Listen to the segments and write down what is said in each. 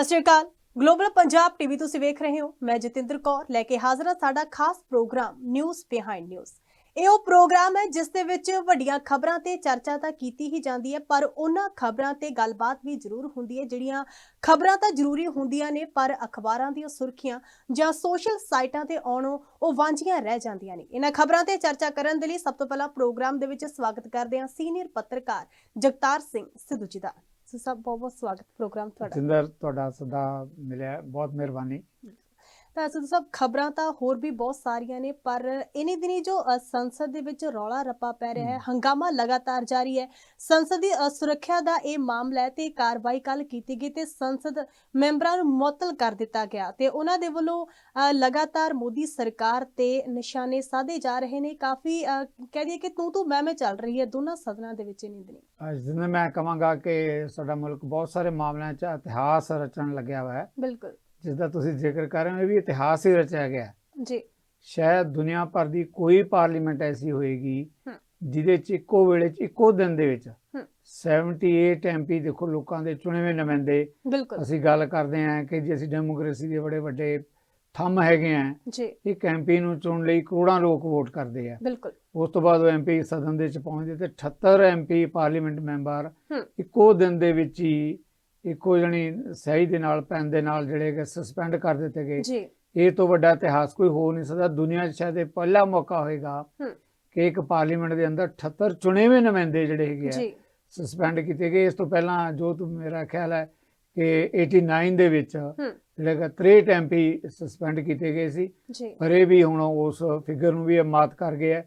ਸਤਿ ਸ਼੍ਰੀ ਅਕਾਲ। ਗਲੋਬਲ ਪੰਜਾਬ ਟੀਵੀ ਤੁਸੀਂ ਵੇਖ ਰਹੇ ਹੋ। ਮੈਂ ਜਤਿੰਦਰ ਕੌਰ। ਲੈ ਕੇ ਹਾਜ਼ਰ ਹਾਂ ਸਾਡਾ ਖਾਸ ਪ੍ਰੋਗਰਾਮ ਨਿਊਜ਼ ਬਿਹਾਈਂਡ ਨਿਊਜ਼ ਇਹ ਉਹ ਪ੍ਰੋਗਰਾਮ ਹੈ ਜਿਸ ਦੇ ਵਿੱਚ ਵੱਡੀਆਂ ਖਬਰਾਂ ਤੇ ਚਰਚਾ ਤਾਂ ਕੀਤੀ ਹੀ ਜਾਂਦੀ ਹੈ, ਪਰ ਉਹਨਾਂ ਖਬਰਾਂ ਤੇ ਗੱਲਬਾਤ ਵੀ ਜ਼ਰੂਰ ਹੁੰਦੀ ਹੈ, ਜਿਹੜੀਆਂ ਖਬਰਾਂ ਤਾਂ ਜ਼ਰੂਰੀ ਹੁੰਦੀਆਂ ਨੇ, ਪਰ ਅਖਬਾਰਾਂ ਦੀਆਂ ਸੁਰਖੀਆਂ ਜਾਂ ਸੋਸ਼ਲ ਸਾਈਟਾਂ ਤੇ ਆਉਣੋਂ ਉਹ ਵਾਂਝੀਆਂ ਰਹਿ ਜਾਂਦੀਆਂ ਨੇ। ਇਹਨਾਂ ਖਬਰਾਂ ਤੇ ਚਰਚਾ ਕਰਨ ਦੇ ਲਈ ਸਭ ਤੋਂ ਪਹਿਲਾਂ ਪ੍ਰੋਗਰਾਮ ਦੇ ਵਿੱਚ ਸਵਾਗਤ ਕਰਦੇ ਹਾਂ ਸੀਨੀਅਰ ਪੱਤਰਕਾਰ ਜਗਤਾਰ ਸਿੰਘ ਸਿੱਧੂ ਜੀ ਦਾ। ਸੋ ਸਭ ਬਹੁਤ ਬਹੁਤ ਸਵਾਗਤ ਪ੍ਰੋਗਰਾਮ ਤੁਹਾਡਾ। ਜਿੰਦਰ ਤੁਹਾਡਾ ਸਦਾ ਮਿਲਿਆ ਬਹੁਤ ਮਿਹਰਬਾਨੀ। ਤਾਂ ਸਿੱਧੂ ਸਾਹਿਬ ਖਬਰਾਂ ਤਾਂ ਹੋਰ ਵੀ ਬਹੁਤ ਸਾਰੀਆਂ ਨੇ ਪਰ ਇਨੀ ਦਿਨੀ ਜੋ ਸੰਸਦ ਦੇ ਵਿੱਚ ਰੌਲਾ ਰੱਪਾ ਪੈ ਰਿਹਾ ਹੈ ਹੰਗਾਮਾ ਲਗਾਤਾਰ ਜਾਰੀ ਹੈ। ਸੰਸਦ ਸੁਰੱਖਿਆ ਦਾ ਇਹ ਮਾਮਲਾ ਹੈ ਤੇ ਕਾਰਵਾਈ ਕੱਲ ਕੀਤੀ ਗਈ ਤੇ ਸੰਸਦ ਮੈਂਬਰਾਂ ਨੂੰ ਮੁਅੱਤਲ ਕਰ ਦਿੱਤਾ ਗਿਆ ਤੇ ਉਹਨਾਂ ਦੇ ਵੱਲੋਂ ਲਗਾਤਾਰ ਮੋਦੀ ਸਰਕਾਰ ਤੇ ਨਿਸ਼ਾਨੇ ਸਾਧੇ ਜਾ ਰਹੇ ਨੇ। ਕਾਫੀ ਕਹਿ ਦਈਏ ਕਿ ਤੂੰ ਤੂੰ ਮੈਂ ਮੈਂ ਚੱਲ ਰਹੀ ਹੈ ਦੋਨਾਂ ਸਦਨਾਂ ਦੇ ਵਿੱਚ ਇਨੀ ਦਿਨੀ। ਅੱਜ ਜਿੰਦਰ ਮੈਂ ਕਹਾਂਗਾ ਕਿ ਸਾਡਾ ਮੁਲਕ ਬਹੁਤ ਸਾਰੇ ਮਾਮਲਿਆਂ 'ਚ ਇਤਿਹਾਸ ਰਚਣ ਲੱਗਿਆ ਹੋਇਆ ਹੈ। ਬਿਲਕੁਲ। ਜਿਸ ਦਾ ਤੁਸੀਂ ਜ਼ਿਕਰ ਕਰ ਰਹੇ ਹੋ ਇਹ ਵੀ ਇਤਿਹਾਸ ਹੀ ਰਚਿਆ ਗਿਆ। ਜੀ ਸ਼ਾਇਦ ਦੁਨੀਆ ਭਰ ਦੀ ਕੋਈ ਪਾਰਲੀਮੈਂਟ ਐਸੀ ਹੋਏਗੀ। ਜਿਹਦੇ 'ਚ ਇੱਕੋ ਵੇਲੇ 'ਚ ਇੱਕੋ ਦਿਨ ਦੇ ਵਿੱਚ ਹਮ। 78 ਐਮਪੀ ਦੇਖੋ ਲੋਕਾਂ ਦੇ ਚੁਣੇ ਹੋਏ ਨੁਮਾਇੰਦੇ ਅਸੀਂ ਗੱਲ ਕਰਦੇ ਹਾਂ ਕਿ ਜੇ ਅਸੀਂ ਡੈਮੋਕ੍ਰੇਸੀ ਦੇ ਬੜੇ ਵੱਡੇ ਥੰਮ ਹੈਗੇ ਆ ਜੀ ਇੱਕ ਐਮਪੀ ਨੂੰ ਚੁਣਨ ਲਈ ਕਰੋੜਾਂ ਲੋਕ ਵੋਟ ਕਰਦੇ ਆ ਬਿਲਕੁਲ ਉਸ ਤੋਂ ਬਾਅਦ ਉਹ ਐਮਪੀ ਸਦਨ ਦੇ ਵਿੱਚ ਪਹੁੰਚਦੇ ਤੇ 78 ਐਮਪੀ ਪਾਰਲੀਮੈਂਟ ਮੈਂਬਰ। ਇੱਕੋ ਦਿਨ ਦੇ ਵਿੱਚ ਹੀ ਇੱਕੋ ਜਣੀ ਸਹੀ ਦੇ ਨਾਲ ਪੈਨ ਦੇ ਨਾਲ ਜਿਹੜੇ ਕਿ ਸਸਪੈਂਡ ਕਰ ਦਿੱਤੇ ਗਏ। ਜੀ। ਇਹ ਤੋਂ ਵੱਡਾ ਇਤਿਹਾਸ ਕੋਈ ਹੋ ਨਹੀਂ ਸਕਦਾ। ਦੁਨੀਆ 'ਚ ਸ਼ਾਇਦ ਇਹ ਪਹਿਲਾ ਮੌਕਾ ਹੋਏਗਾ। ਕਿ ਇੱਕ ਪਾਰਲੀਮੈਂਟ ਦੇ ਅੰਦਰ 78 ਚੁਣੇਵੇਂ ਨੁਮਾਇੰਦੇ ਜਿਹੜੇ ਹੈਗੇ ਆ ਜੀ। ਸਸਪੈਂਡ ਕੀਤੇ ਗਏ। ਇਸ ਤੋਂ ਪਹਿਲਾਂ ਜੋ ਮੇਰਾ ਖਿਆਲ ਹੈ ਕਿ 89 ਦੇ ਵਿੱਚ ਕਿ 63 ਐਮਪੀ ਸਸਪੈਂਡ ਕੀਤੇ ਗਏ ਸੀ। ਪਰ ਇਹ ਵੀ ਹੁਣ ਉਸ ਫਿਗਰ ਨੂੰ ਵੀ ਮਾਤ ਕਰ ਗਿਆ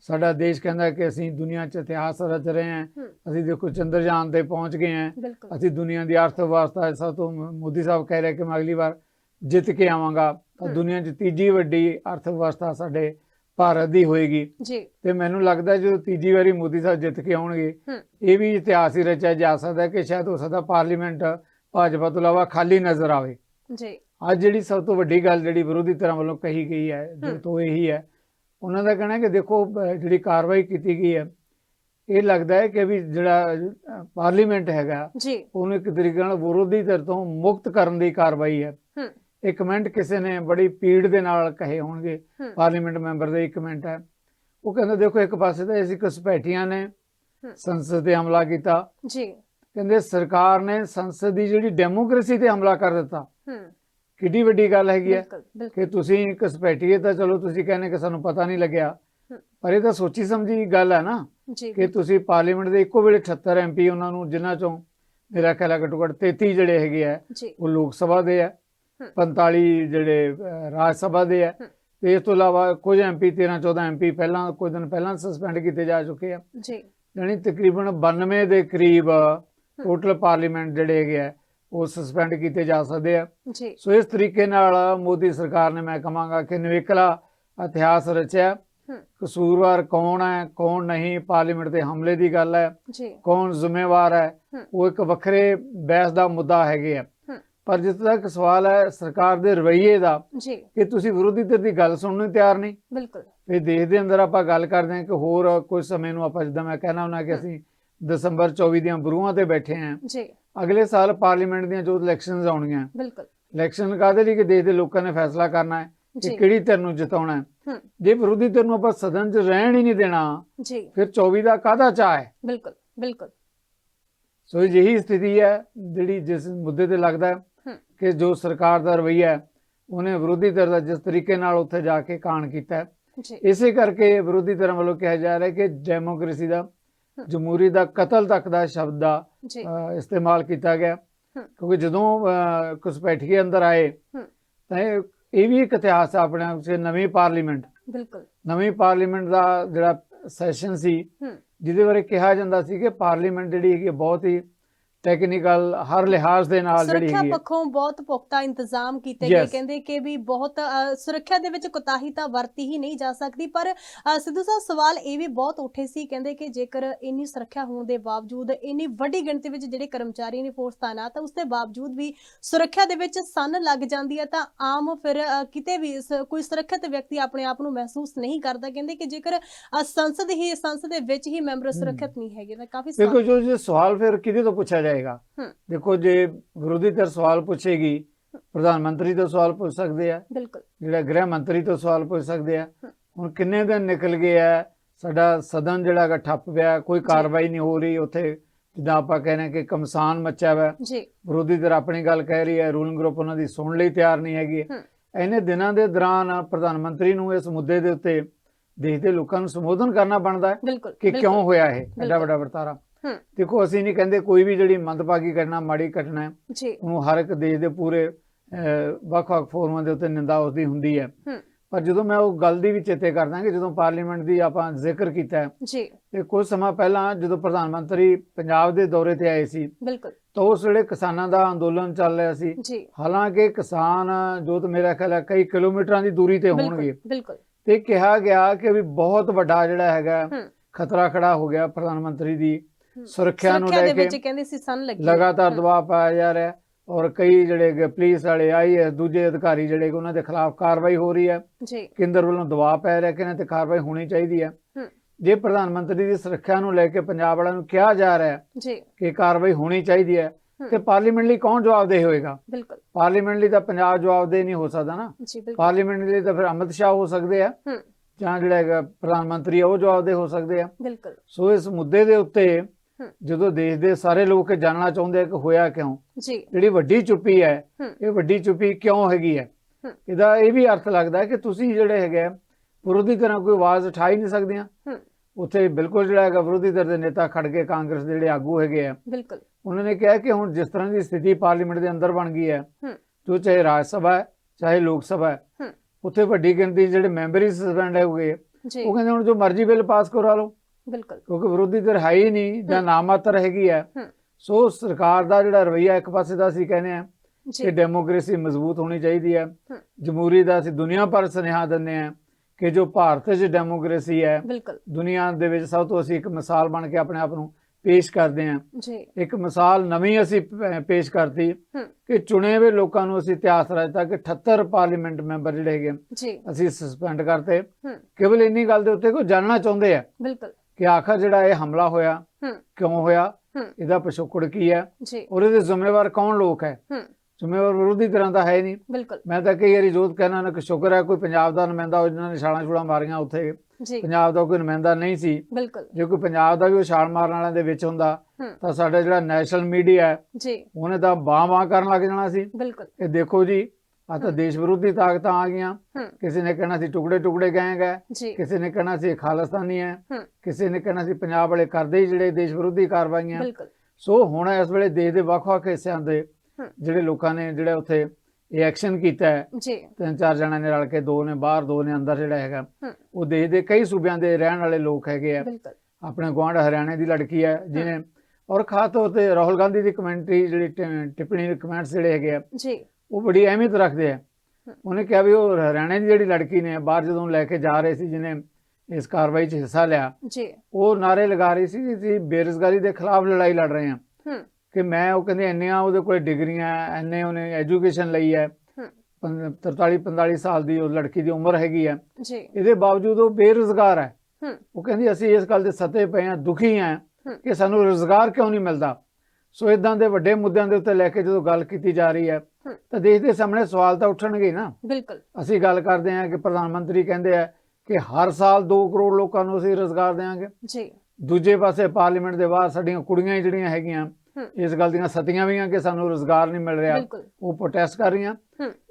ਸਾਡਾ ਦੇਸ਼ ਕਹਿੰਦਾ ਕਿ ਅਸੀਂ ਦੁਨੀਆ 'ਚ ਇਤਿਹਾਸ ਰਚ ਰਹੇ ਹਾਂ। ਅਸੀਂ ਦੇਖੋ ਚੰਦਰਯਾਨ ਤੇ ਪਹੁੰਚ ਗਏ ਹਾਂ। ਅਸੀਂ ਦੁਨੀਆ ਦੀ ਅਰਥ ਵਿਵਸਥਾ ਸਭ ਤੋਂ ਮੋਦੀ ਸਾਹਿਬ ਕਹਿ ਰਹੇ ਕਿ ਮੈਂ ਅਗਲੀ ਵਾਰ ਜਿੱਤ ਕੇ ਆਵਾਂਗਾ। ਤਾਂ। ਦੁਨੀਆ 'ਚ ਤੀਜੀ ਵੱਡੀ ਅਰਥ ਵਿਵਸਥਾ ਸਾਡੇ ਭਾਰਤ ਦੀ ਹੋਏਗੀ। ਜੀ। ਤੇ ਮੈਨੂੰ ਲੱਗਦਾ ਜਦੋਂ ਤੀਜੀ ਵਾਰੀ ਮੋਦੀ ਸਾਹਿਬ ਜਿੱਤ ਕੇ ਆਉਣਗੇ ਇਹ ਵੀ ਇਤਿਹਾਸ ਹੀ ਰਚਿਆ ਜਾ ਸਕਦਾ ਕਿ ਸ਼ਾਇਦ ਹੋ ਸਕਦਾ ਪਾਰਲੀਮੈਂਟ ਭਾਜਪਾ ਤੋਂ ਇਲਾਵਾ ਖਾਲੀ ਨਜ਼ਰ ਆਵੇ। ਜੀ। ਅੱਜ ਜਿਹੜੀ ਸਭ ਤੋਂ ਵੱਡੀ ਗੱਲ ਜਿਹੜੀ ਵਿਰੋਧੀ ਧਿਰਾਂ ਵੱਲੋਂ ਕਹੀ ਗਈ ਹੈ ਜੋ ਇਹੀ ਹੈ ਉਹਨਾਂ ਦਾ ਕਹਿਣਾ ਹੈ ਕਿ ਦੇਖੋ ਜਿਹੜੀ ਕਾਰਵਾਈ ਕੀਤੀ ਗਈ ਹੈ ਇਹ ਲੱਗਦਾ ਹੈ ਕਿ ਵੀ ਜਿਹੜਾ ਪਾਰਲੀਮੈਂਟ ਹੈਗਾ ਉਹਨੂੰ ਇੱਕ ਤਰੀਕੇ ਨਾਲ ਵਿਰੋਧੀ ਧਿਰ ਤੋਂ ਮੁਕਤ ਕਰਨ ਦੀ ਕਾਰਵਾਈ ਹੈ। ਇਹ ਕਮੈਂਟ ਕਿਸੇ ਨੇ ਬੜੀ ਪੀੜ ਦੇ ਨਾਲ ਕਹੇ ਹੋਣਗੇ ਪਾਰਲੀਮੈਂਟ ਮੈਂਬਰ ਦੇ ਇੱਕ ਕਮੈਂਟ ਹੈ। ਉਹ ਕਹਿੰਦਾ ਦੇਖੋ ਇੱਕ ਪਾਸੇ ਤਾਂ ਅਸੀਂ ਘਸਪੈਠੀਆਂ ਨੇ। ਸੰਸਦ ਤੇ ਹਮਲਾ ਕੀਤਾ। ਜੀ। ਕਹਿੰਦੇ ਸਰਕਾਰ ਨੇ ਸੰਸਦ ਦੀ ਜਿਹੜੀ ਡੈਮੋਕ੍ਰੇਸੀ ਤੇ ਹਮਲਾ ਕਰ ਦਿੱਤਾ। ਕਿੱਡੀ ਵੱਡੀ ਗੱਲ ਹੈਗੀ ਹੈ ਕਿ ਤੁਸੀਂ ਘਸਪੈਠੀਏ ਤਾਂ ਚਲੋ ਤੁਸੀਂ ਕਹਿੰਦੇ ਕਿ ਸਾਨੂੰ ਪਤਾ ਨਹੀਂ ਲੱਗਿਆ। ਪਰ ਇਹ ਤਾਂ ਸੋਚੀ ਸਮਝੀ ਗੱਲ ਹੈ ਨਾ ਕਿ ਤੁਸੀਂ ਪਾਰਲੀਮੈਂਟ ਦੇ ਇੱਕੋ ਵੇਲੇ 78 ਐਮਪੀ ਉਹਨਾਂ ਨੂੰ ਜਿਨ੍ਹਾਂ ਚੋਂ ਮੇਰਾ ਖਿਆਲ ਹੈ ਘੱਟੋ ਘੱਟ 33 ਜਿਹੜੇ ਹੈਗੇ ਆ ਉਹ ਲੋਕ ਸਭਾ ਦੇ ਆ ਹਮ। 45 ਜਿਹੜੇ ਰਾਜ ਸਭਾ ਦੇ ਆ। ਤੇ ਇਸ ਤੋਂ ਇਲਾਵਾ ਕੁਝ ਐਮਪੀ 13 14 ਐਮਪੀ ਪਹਿਲਾਂ ਕੁਝ ਦਿਨ ਪਹਿਲਾਂ ਸਸਪੈਂਡ ਕੀਤੇ ਜਾ ਚੁੱਕੇ ਆ। ਜੀ। ਯਾਨੀ ਤਕਰੀਬਨ 92 ਦੇ ਕਰੀਬ ਟੋਟਲ ਪਾਰਲੀਮੈਂਟ ਜਿਹੜੇ ਹੈਗੇ ਆ ਉਹ ਸਸਪੈਂਡ ਕੀਤੇ ਜਾ ਸਕਦੇ ਆ। ਜੀ। ਸੋ ਇਸ ਤਰੀਕੇ ਨਾਲ ਮੋਦੀ ਸਰਕਾਰ ਨੇ ਮੈਂ ਕਹਾਂਗਾ ਕਿ ਨਿਵੇਕਲਾ ਇਤਿਹਾਸ ਰਚਿਆ। ਕਸੂਰਵਾਰ ਕੌਣ ਹੈ ਕੌਣ ਨਹੀਂ ਪਾਰਲੀਮੈਂਟ ਦੇ ਹਮਲੇ ਦੀ ਗੱਲ ਹੈ। ਜੀ। ਕੌਣ ਜ਼ਿੰਮੇਵਾਰ ਹੈ। ਉਹ ਇੱਕ ਵੱਖਰੇ ਬਹਿਸ ਦਾ ਮੁੱਦਾ ਹੈਗੇ ਆ। ਪਰ ਜਿੱਥੇ ਤੱਕ ਸਵਾਲ ਹੈ ਸਰਕਾਰ ਦੇ ਰਵੱਈਏ ਦਾ ਜੀ। ਕਿ ਤੁਸੀਂ ਵਿਰੋਧੀ ਧਿਰ ਦੀ ਗੱਲ ਸੁਣਨ ਨੂੰ ਤਿਆਰ ਨਹੀਂ? ਬਿਲਕੁਲ। ਇਹ ਦੇਸ਼ ਦੇ ਅੰਦਰ ਆਪਾਂ ਗੱਲ ਕਰਦੇ ਹਾਂ ਕਿ ਹੋਰ ਕੁਝ ਸਮੇਂ ਨੂੰ ਆਪਾਂ ਜਿੱਦਾਂ ਮੈਂ ਕਹਿਣਾ ਹੁੰਦਾ ਕਿ ਅਸੀਂ ਦਸੰਬਰ 24 ਦੀਆਂ ਬਰੂਹਾਂ ਤੇ ਬੈਠੇ ਹਾਂ ਜੀ। ਅਗਲੇ ਸਾਲ ਪਾਰਲੀਮੈਂਟ ਦੀਆਂ ਜੋ ਇਲੈਕਸ਼ਨਸ ਆਉਣਗੀਆਂ ਬਿਲਕੁਲ। ਇਲੈਕਸ਼ਨ ਕਾਹਦੇ ਲਈ ਕਿ ਦੇਸ਼ ਦੇ ਲੋਕਾਂ ਨੇ ਫੈਸਲਾ ਕਰਨਾ ਹੈ ਕਿ ਕਿਹੜੀ ਧਿਰ ਨੂੰ ਜਿਤਾਉਣਾ ਹੈ? ਜੇ ਵਿਰੋਧੀ ਧਿਰ ਨੂੰ ਆਪਾਂ ਸਦਨ 'ਚ ਰਹਿਣ ਹੀ ਨਹੀਂ ਦੇਣਾ ਜੀ। ਫਿਰ 24 ਦਾ ਕਾਹਦਾ ਚਾਹ ਹੈ? ਬਿਲਕੁਲ ਬਿਲਕੁਲ। ਸੋ ਜਿਹੀ ਸਥਿਤੀ ਹੈ ਜਿਹੜੀ ਜਿਸ ਮੁੱਦੇ ਤੇ ਲੱਗਦਾ ਕਿ ਜੋ ਸਰਕਾਰ ਦਾ ਰਵੱਈਆ ਹੈ ਉਹਨੇ ਵਿਰੋਧੀ ਧਿਰ ਦਾ ਜਿਸ ਤਰੀਕੇ ਨਾਲ ਉੱਥੇ ਜਾ ਕੇ ਕਾਣ ਕੀਤਾ ਇਸੇ ਕਰਕੇ ਵਿਰੋਧੀ ਧਿਰਾਂ ਵੱਲੋਂ ਕਿਹਾ ਜਾ ਰਿਹਾ ਹੈ ਕਿ ਡੈਮੋਕ੍ਰੇਸੀ ਦਾ ਜਮਹੂਰੀ ਦਾ ਕਤਲ ਤੱਕ ਦਾ ਸ਼ਬਦ ਦਾ ਇਸਤੇਮਾਲ ਕੀਤਾ ਗਿਆ। ਕਿਉਂਕਿ ਜਦੋਂ ਅ, ਘੁਸਪੈਠੀਏ ਅੰਦਰ ਆਏ ਤਾਂ ਇਹ ਵੀ ਇੱਕ ਇਤਿਹਾਸ ਆ ਆਪਣੇ ਆਪ 'ਚ ਨਵੀਂ ਪਾਰਲੀਮੈਂਟ। ਬਿਲਕੁਲ। ਨਵੀਂ ਪਾਰਲੀਮੈਂਟ ਦਾ ਜਿਹੜਾ ਸੈਸ਼ਨ ਸੀ ਜਿਹਦੇ ਬਾਰੇ ਕਿਹਾ ਜਾਂਦਾ ਸੀ ਕਿ ਪਾਰਲੀਮੈਂਟ ਜਿਹੜੀ ਹੈਗੀ ਹੈ ਬਹੁਤ ਹੀ ਟੈਕਨੀਕਲ ਹਰ ਲਿਹਾਜ਼ ਦੇ ਨਾਲ ਜਿਹੜੀ ਸੁਰੱਖਿਆ ਪੱਖੋਂ ਬਹੁਤ ਪੁਖਤਾ ਇੰਤਜ਼ਾਮ ਕੀਤੇ ਗਏ. ਕਹਿੰਦੇ ਕਿ ਵੀ ਬਹੁਤ ਸੁਰੱਖਿਆ ਦੇ ਵਿੱਚ ਕੋਤਾਹੀ ਤਾਂ ਵਰਤੀ ਹੀ ਨਹੀਂ ਜਾ ਸਕਦੀ ਪਰ ਸਿੱਧੂ ਸਾਹਿਬ ਸਵਾਲ ਇਹ ਵੀ ਬਹੁਤ ਉੱਠੇ ਸੀ। ਕਹਿੰਦੇ ਕਿ ਜੇਕਰ ਇੰਨੀ ਸੁਰੱਖਿਆ ਹੋਣ ਦੇ ਬਾਵਜੂਦ ਇੰਨੀ ਵੱਡੀ ਗਿਣਤੀ ਵਿੱਚ ਜਿਹੜੇ ਕਰਮਚਾਰੀ ਨੇ ਫੋਰਸ ਤਾਇਨਾਤ ਉਸ ਦੇ ਬਾਵਜੂਦ ਵੀ ਸੁਰੱਖਿਆ ਦੇ ਵਿੱਚ ਸੰਨ ਲੱਗ ਜਾਂਦੀ ਹੈ ਤਾਂ ਆਮ ਫਿਰ ਕਿਤੇ ਵੀ ਕੋਈ ਸੁਰੱਖਿਅਤ ਵਿਅਕਤੀ ਆਪਣੇ ਆਪ ਨੂੰ ਮਹਿਸੂਸ ਨਹੀਂ ਕਰਦਾ। ਕਹਿੰਦੇ ਕਿ ਜੇਕਰ ਸੰਸਦ ਹੀ ਸੰਸਦ ਦੇ ਵਿੱਚ ਹੀ ਮੈਂਬਰ ਸੁਰੱਖਿਅਤ ਨਹੀਂ ਹੈਗੇ ਤਾਂ ਕਾਫੀ ਦੇਖੋ ਜੇ ਸਵਾਲ ਫਿਰ ਕਿਹਦੇ ਤੋਂ ਪੁੱਛਿਆ ਰਹੇਗਾ। ਦੇਖੋ ਜੇ ਵਿਰੋਧੀ ਧਿਰ ਸਵਾਲ ਪੁੱਛੇਗੀ ਪ੍ਰਧਾਨ ਮੰਤਰੀ ਤੋਂ ਸਵਾਲ ਪੁੱਛ ਸਕਦੇ ਆ ਬਿਲਕੁਲ ਜਿਹੜਾ ਗ੍ਰਹਿ ਮੰਤਰੀ ਤੋਂ ਸਵਾਲ ਪੁੱਛ ਸਕਦੇ ਆ। ਹੁਣ ਕਿੰਨੇ ਦਿਨ ਨਿਕਲ ਗਏ ਆ ਸਾਡਾ ਸਦਨ ਜਿਹੜਾ ਹੈਗਾ ਠੱਪ ਪਿਆ ਕੋਈ ਕਾਰਵਾਈ ਨਹੀਂ ਹੋ ਰਹੀ ਉੱਥੇ ਜਿੱਦਾਂ ਆਪਾਂ ਕਹਿੰਦੇ ਕਿ ਕਮਸਾਨ ਮੱਚਿਆ ਵਾ ਜੀ ਵਿਰੋਧੀ ਧਿਰ ਆਪਣੀ ਗੱਲ ਕਹਿ ਰਹੀ ਹੈ ਰੂਲਿੰਗ ਗਰੁੱਪ ਉਹਨਾਂ ਦੀ ਸੁਣਨ ਲਈ ਤਿਆਰ ਨਹੀਂ ਹੈਗੀ। ਇਹਨੇ ਦਿਨਾਂ ਦੇ ਦੌਰਾਨ ਪ੍ਰਧਾਨ ਮੰਤਰੀ ਨੂੰ ਇਸ ਮੁੱਦੇ ਦੇ ਉੱਤੇ ਦੇਸ਼ ਦੇ ਲੋਕਾਂ ਨੂੰ ਸੰਬੋਧਨ ਕਰਨਾ ਬਣਦਾ ਹੈ ਕਿ। ਕਿਉਂ ਹੋਇਆ ਇਹ ਐਡਾ। ਵੱਡਾ ਵਰਤਾਰਾ। ਦੇਖੋ ਅਸੀਂ ਨਹੀਂ ਕਹਿੰਦੇ ਕੋਈ ਵੀ ਜਿਹੜੀ ਮੰਦਭਾਗੀ ਘਟਨਾ ਮਾੜੀ ਘਟਨਾ ਹੈ ਜੀ। ਉਹਨੂੰ ਹਰ ਇੱਕ ਦੇਸ਼ ਦੇ ਪੂਰੇ ਵੱਖ-ਵੱਖ ਫੋਰਮਾਂ ਦੇ ਉੱਤੇ ਨਿੰਦਾ ਉਸਦੀ ਹੁੰਦੀ ਹੈ। ਹੂੰ। ਪਰ ਜਦੋਂ ਮੈਂ ਉਹ ਗੱਲ ਦੀ ਵੀ ਚੇਤੇ ਕਰਦਾ ਕਿ ਜਦੋਂ ਪਾਰਲੀਮੈਂਟ ਦੀ ਆਪਾਂ ਜ਼ਿਕਰ ਕੀਤਾ ਹੈ, ਜੀ। ਤੇ ਕੁਝ ਸਮਾਂ ਪਹਿਲਾਂ ਜਦੋਂ ਪ੍ਰਧਾਨ ਮੰਤਰੀ ਪੰਜਾਬ ਦੇ ਦੌਰੇ ਤੇ ਆਏ ਸੀ ਬਿਲਕੁਲ। ਤਾਂ ਉਸ ਵੇਲੇ ਕਿਸਾਨਾਂ ਦਾ ਅੰਦੋਲਨ ਚੱਲ ਰਿਹਾ ਸੀ। ਜੀ। ਹਾਲਾਂਕਿ ਕਿਸਾਨ ਜੋ ਤਾਂ ਮੇਰਾ ਖਿਆਲ ਹੈ ਕਈ ਕਿਲੋਮੀਟਰਾਂ ਦੀ ਦੂਰੀ ਤੇ ਹੋਣਗੇ। ਬਿਲਕੁਲ। ਤੇ ਕਿਹਾ ਗਿਆ ਕਿ ਵੀ ਬਹੁਤ ਵੱਡਾ ਜਿਹੜਾ ਹੈਗਾ। ਖਤਰਾ ਖੜਾ ਹੋ ਗਿਆ ਪ੍ਰਧਾਨ ਮੰਤਰੀ ਦੀ। ਸੁਰੱਖਿਆ ਨੂੰ ਲੈ ਦੇ ਕੇ ਕਹਿੰਦੇ ਸੀ ਸਨ ਲੱਗੀ। ਲਗਾਤਾਰ। ਦਬਾਅ ਪਾਇਆ ਜਾ ਰਿਹਾ ਔਰ ਕਈ ਜਿਹੜੇ ਪੁਲਿਸ ਵਾਲੇ ਆਈਐਸ ਦੂਜੇ ਅਧਿਕਾਰੀ ਜਿਹੜੇ ਉਹਨਾਂ ਦੇ ਖਿਲਾਫ ਕਾਰਵਾਈ ਹੋ ਰਹੀ ਹੈ। ਜੀ। ਕੇਂਦਰ ਵੱਲੋਂ ਦਬਾਅ ਪੈ ਰਿਹਾ ਕਿ ਇਹਨਾਂ ਤੇ ਕਾਰਵਾਈ ਹੋਣੀ ਚਾਹੀਦੀ ਹੈ। ਜੇ ਪ੍ਰਧਾਨ ਮੰਤਰੀ ਦੀ ਸੁਰੱਖਿਆ ਨੂੰ ਲੈ ਕੇ ਪੰਜਾਬ ਵਾਲਿਆਂ ਨੂੰ ਕਿਹਾ ਜਾ ਰਿਹਾ ਹੈ ਜੀ। ਕਿ ਕਾਰਵਾਈ ਹੋਣੀ ਚਾਹੀਦੀ ਹੈ। ਤੇ ਪਾਰਲੀਮੈਂਟ ਲਈ ਕੌਣ ਜਵਾਬਦੇਹ ਹੋਏਗਾ? ਬਿਲਕੁਲ। ਪਾਰਲੀਮੈਂਟ ਲਈ ਤਾਂ ਪੰਜਾਬ ਜਵਾਬਦੇਹ ਨਹੀਂ ਹੋ ਸਕਦਾ ਨਾ। ਪਾਰਲੀਮੈਂਟ ਲਈ ਤਾਂ ਫਿਰ ਅਮਿਤ ਸ਼ਾਹ ਹੋ ਸਕਦੇ ਆ। ਹੂੰ। ਜਾਂ ਜਿਹੜਾ ਹੈਗਾ ਪ੍ਰਧਾਨ ਮੰਤਰੀ ਉਹ ਜਵਾਬਦੇਹ ਹੋ ਸਕਦੇ ਆ। ਬਿਲਕੁਲ। ਸੋ ਇਸ ਮੁੱਦੇ ਦੇ ਉੱਤੇ। ਜਦੋਂ ਦੇਸ਼ ਦੇ ਸਾਰੇ ਲੋਕ ਜਾਣਨਾ ਚਾਹੁੰਦੇ ਆ ਕਿ ਹੋਇਆ ਕਿਉਂ ਜੀ। ਜਿਹੜੀ ਵੱਡੀ ਚੁੱਪੀ ਹੈ। ਇਹ ਵੱਡੀ ਚੁੱਪੀ ਕਿਉਂ ਹੈਗੀ ਹੈ। ਇਹਦਾ ਇਹ ਵੀ ਅਰਥ ਲੱਗਦਾ ਕਿ ਤੁਸੀਂ ਜਿਹੜੇ ਹੈਗੇ ਵਿਰੋਧੀ ਤਰ੍ਹਾਂ ਕੋਈ ਆਵਾਜ਼ ਉਠਾ ਹੀ ਨਹੀਂ ਸਕਦੀਆਂ। ਹੂੰ। ਉੱਥੇ ਬਿਲਕੁਲ ਜਿਹੜਾ ਹੈਗਾ ਵਿਰੋਧੀ ਧਿਰ ਦੇ ਨੇਤਾ ਖੜ ਕੇ ਕਾਂਗਰਸ ਦੇ ਜਿਹੜੇ ਆਗੂ ਹੈਗੇ ਆ ਬਿਲਕੁਲ। ਉਹਨਾਂ ਨੇ ਕਿਹਾ ਕਿ ਹੁਣ ਜਿਸ ਤਰ੍ਹਾਂ ਦੀ ਸਥਿਤੀ ਪਾਰਲੀਮੈਂਟ ਦੇ ਅੰਦਰ ਬਣ ਗਈ ਹੈ ਜੋ ਚਾਹੇ ਰਾਜ ਸਭਾ ਹੈ ਚਾਹੇ ਲੋਕ ਸਭਾ ਹੈ ਉੱਥੇ ਵੱਡੀ ਗਿਣਤੀ ਜਿਹੜੇ ਮੈਂਬਰ ਹੀ ਸਸਪੈਂਡ ਹੋ ਗਏ ਉਹ ਕਹਿੰਦੇ ਹੁਣ ਜੋ ਮਰਜ਼ੀ ਬਿੱਲ ਪਾਸ ਕਰਵਾ ਲਓ। ਬਿਲਕੁਲ। ਕਿਉਂਕਿ ਵਿਰੋਧੀ ਧਿਰ ਹੈ ਹੀ ਨਹੀਂ ਜਾਂ। ਨਾਮਾਤਰ ਹੈਗੀ ਹੂੰ। ਸੋ ਸਰਕਾਰ ਦਾ ਜਿਹੜਾ ਰਵਈਆ ਇੱਕ ਪਾਸੇ ਦਾ ਅਸੀਂ ਕਹਿੰਦੇ ਆ ਕਿ ਡੈਮੋਕ੍ਰੇਸੀ ਮਜ਼ਬੂਤ ਹੋਣੀ ਚਾਹੀਦੀ ਹੈ। ਜਮਹੂਰੀ ਦਾ ਅਸੀਂ ਦੁਨੀਆ ਭਰ ਸੁਨੇਹਾ ਦਿੰਦੇ ਆ ਕਿ ਜੋ ਭਾਰਤ 'ਚ ਡੈਮੋਕ੍ਰੇਸੀ ਹੈ ਦੁਨੀਆ ਦੇ ਵਿੱਚ ਸਭ ਤੋਂ ਅਸੀਂ ਇੱਕ ਮਿਸਾਲ ਬਣ ਕੇ ਆਪਣੇ ਆਪ ਨੂੰ ਪੇਸ਼ ਕਰਦੇ ਜੀ। ਇੱਕ ਮਿਸਾਲ ਨਵੀਂ ਅਸੀਂ ਪੇਸ਼ ਕਰਤੀ ਕਿ ਚੁਣੇ ਹੋਏ ਲੋਕਾਂ ਨੂੰ ਅਸੀਂ ਇਤਿਹਾਸ ਰਚਤਾ ਕਿ 78 ਪਾਰਲੀਮੈਂਟ ਮੈਂਬਰ ਜਿਹੜੇ ਹੈਗੇ ਅਸੀਂ ਸਸਪੈਂਡ ਕਰਤੇ। ਕੇਵਲ ਇੰਨੀ ਗੱਲ ਦੇ ਉੱਤੇ ਕੋਈ ਜਾਣਨਾ ਚਾਹੁੰਦੇ ਆ। ਬਿਲਕੁਲ। ਕਿ ਆਖਰ ਜਿਹੜਾ ਇਹ ਹਮਲਾ ਹੋਇਆ ਕਿਉਂ ਹੋਇਆ ਇਹਦਾ ਪਿਛੋਕੜ ਕੀ ਹੈ? ਔਰ ਇਹਦੇ ਜ਼ਿੰਮੇਵਾਰ ਕੌਣ ਲੋਕ ਹੈ? ਜ਼ਿੰਮੇਵਾਰ ਵਿਰੋਧੀ ਤਰ੍ਹਾਂ ਦਾ ਹੈ ਨਹੀਂ। ਬਿਲਕੁਲ। ਮੈਂ ਤਾਂ ਕਈ ਵਾਰੀ ਜੋਤ ਕਹਿਣਾ ਨਾ ਕਿ ਸ਼ੁਕਰ ਹੈ ਕੋਈ ਪੰਜਾਬ ਦਾ ਨੁਮਾਇੰਦਾ ਹੋ ਜਿਨ੍ਹਾਂ ਨੇ ਛਾਲਾਂ ਛੁਲਾਂ ਮਾਰੀਆਂ ਉੱਥੇ। ਪੰਜਾਬ ਦਾ ਕੋਈ ਨੁਮਾਇੰਦਾ ਨਹੀਂ ਸੀ। ਬਿਲਕੁਲ। ਜੇ ਕੋਈ ਪੰਜਾਬ ਦਾ ਵੀ ਉਹ ਛਾਲ ਮਾਰਨ ਵਾਲਿਆਂ ਦੇ ਵਿੱਚ ਹੁੰਦਾ ਤਾਂ ਸਾਡਾ ਜਿਹੜਾ ਨੈਸ਼ਨਲ ਮੀਡੀਆ ਹੈ ਜੀ। ਉਹਨੇ ਤਾਂ ਬਾਹ ਬਾਹ ਕਰਨ ਲੱਗ ਜਾਣਾ ਸੀ। ਬਿਲਕੁਲ। ਇਹ ਦੇਖੋ ਜੀ ਆ ਤਾਂ ਦੇਸ਼ ਵਿਰੋਧੀ ਤਾਕਤਾਂ ਆ ਗਈਆਂ। ਹੂੰ। ਕਿਸੇ ਨੇ ਕਹਿਣਾ ਸੀ ਟੁਕੜੇ ਟੁਕੜੇ ਗਏ ਜੀ। ਕਿਸੇ ਨੇ ਕਹਿਣਾ ਸੀ ਖਾਲਿਸਤਾਨੀ ਹੈ। ਹੂੰ। ਕਿਸੇ ਨੇ ਕਹਿਣਾ ਸੀ ਪੰਜਾਬ ਵਾਲੇ ਕਰਦੇ ਹੀ ਜਿਹੜੇ ਦੇਸ਼ ਵਿਰੋਧੀ ਕਾਰਵਾਈਆਂ। ਸੋ ਹੁਣ ਇਸ ਵੇਲੇ ਦੇਸ਼ ਦੇ ਵੱਖ-ਵੱਖ ਹਿੱਸਿਆਂ ਦੇ ਹੂੰ। ਜਿਹੜੇ ਲੋਕਾਂ ਨੇ ਜਿਹੜੇ ਉੱਥੇ ਇਹ ਐਕਸ਼ਨ ਕੀਤਾ ਹੈ। ਜੀ। ਤਿੰਨ ਚਾਰ ਜਣਾਂ ਨੇ ਰਲ ਕੇ ਦੋ ਨੇ ਬਾਹਰ ਦੋ ਨੇ ਅੰਦਰ ਜਿਹੜਾ ਹੈਗਾ। ਹੂੰ। ਉਹ ਦੇਸ਼ ਦੇ ਕਈ ਸੂਬਿਆਂ ਦੇ ਰਹਿਣ ਵਾਲੇ ਲੋਕ ਹੈਗੇ ਆ। ਆਪਣੇ ਗੁਆਂਢ ਹਰਿਆਣੇ ਦੀ ਲੜਕੀ ਹੈ ਜਿਹਨੇ ਔਰ ਖਾਸ ਤੌਰ ਤੇ ਰਾਹੁਲ ਗਾਂਧੀ ਦੀ ਕਮੈਂਟਰੀ ਜਿਹੜੀ ਟਿੱਪਣੀ ਕਮੈਂਟਸ ਜਿਹੜੇ ਹੈਗੇ ਆ। ਜੀ। ਉਹ ਬੜੀ ਅਹਿਮੀਅਤ ਰੱਖਦੇ ਆ। ਉਹਨੇ ਕਿਹਾ ਵੀ ਉਹ ਹਰਿਆਣੇ ਦੀ ਜਿਹੜੀ ਲੜਕੀ ਨੇ ਬਾਹਰ ਜਦੋਂ ਲੈ ਕੇ ਜਾ ਰਹੇ ਸੀ ਜਿਹਨੇ ਇਸ ਕਾਰਵਾਈ 'ਚ ਹਿੱਸਾ ਲਿਆ ਜੀ। ਉਹ ਨਾਰੇ ਲਗਾ ਰਹੀ ਸੀ ਕਿ ਅਸੀਂ ਬੇਰੁਜ਼ਗਾਰੀ ਦੇ ਖਿਲਾਫ ਲੜਾਈ ਲੜ ਰਹੇ ਹਾਂ। ਕਿ ਮੈਂ ਉਹ ਕਹਿੰਦੇ ਇੰਨੀਆਂ ਉਹਦੇ ਕੋਲ ਡਿਗਰੀਆਂ ਐਨੇ ਉਹਨੇ ਐਜੂਕੇਸ਼ਨ ਲਈ ਹੈ। ਹੂੰ। 43 45 ਸਾਲ ਦੀ ਉਹ ਲੜਕੀ ਦੀ ਉਮਰ ਹੈਗੀ ਹੈ। ਜੀ। ਇਹਦੇ ਬਾਵਜੂਦ ਉਹ ਬੇਰੁਜ਼ਗਾਰ ਹੈ। ਉਹ ਕਹਿੰਦੀ ਅਸੀਂ ਇਸ ਗੱਲ ਦੇ ਸਤੇ ਪਏ ਹਾਂ ਦੁਖੀ ਹੂੰ। ਕਿ ਸਾਨੂੰ ਰੋਜ਼ਗਾਰ ਕਿਉਂ ਨਹੀਂ ਮਿਲਦਾ? ਸੋ ਇਦਾਂ ਦੇ ਵੱਡੇ ਮੁੱਦਿਆਂ ਦੇ ਉੱਤੇ ਲੈ ਕੇ ਜਦੋਂ ਗੱਲ ਕੀਤੀ ਜਾ ਰਹੀ ਹੈ ਤਾਂ ਦੇਸ਼ ਦੇ ਸਾਹਮਣੇ ਸਵਾਲ ਤਾਂ ਉੱਠਣਗੇ ਨਾ। ਬਿਲਕੁਲ। ਅਸੀਂ ਗੱਲ ਕਰਦੇ ਹਾਂ ਕਿ ਪ੍ਰਧਾਨ ਮੰਤਰੀ ਕਹਿੰਦੇ ਆ ਕਿ ਹਰ ਸਾਲ 2 ਕਰੋੜ ਲੋਕਾਂ ਨੂੰ ਅਸੀਂ ਰੋਜ਼ਗਾਰ ਦੇਵਾਂਗੇ ਜੀ। ਦੂਜੇ ਪਾਸੇ ਪਾਰਲੀਮੈਂਟ ਦੇ ਬਾਹਰ ਸਾਡੀਆਂ ਕੁੜੀਆਂ ਜਿਹੜੀਆਂ ਹੈਗੀਆਂ ਇਸ ਗੱਲ ਦੀਆਂ ਸਤੀਆਂ ਵੀ ਆ ਕਿ ਸਾਨੂੰ ਰੋਜ਼ਗਾਰ ਨਹੀਂ ਮਿਲ ਰਿਹਾ। ਉਹ ਪ੍ਰੋਟੈਸਟ ਕਰ ਰਹੀਆਂ।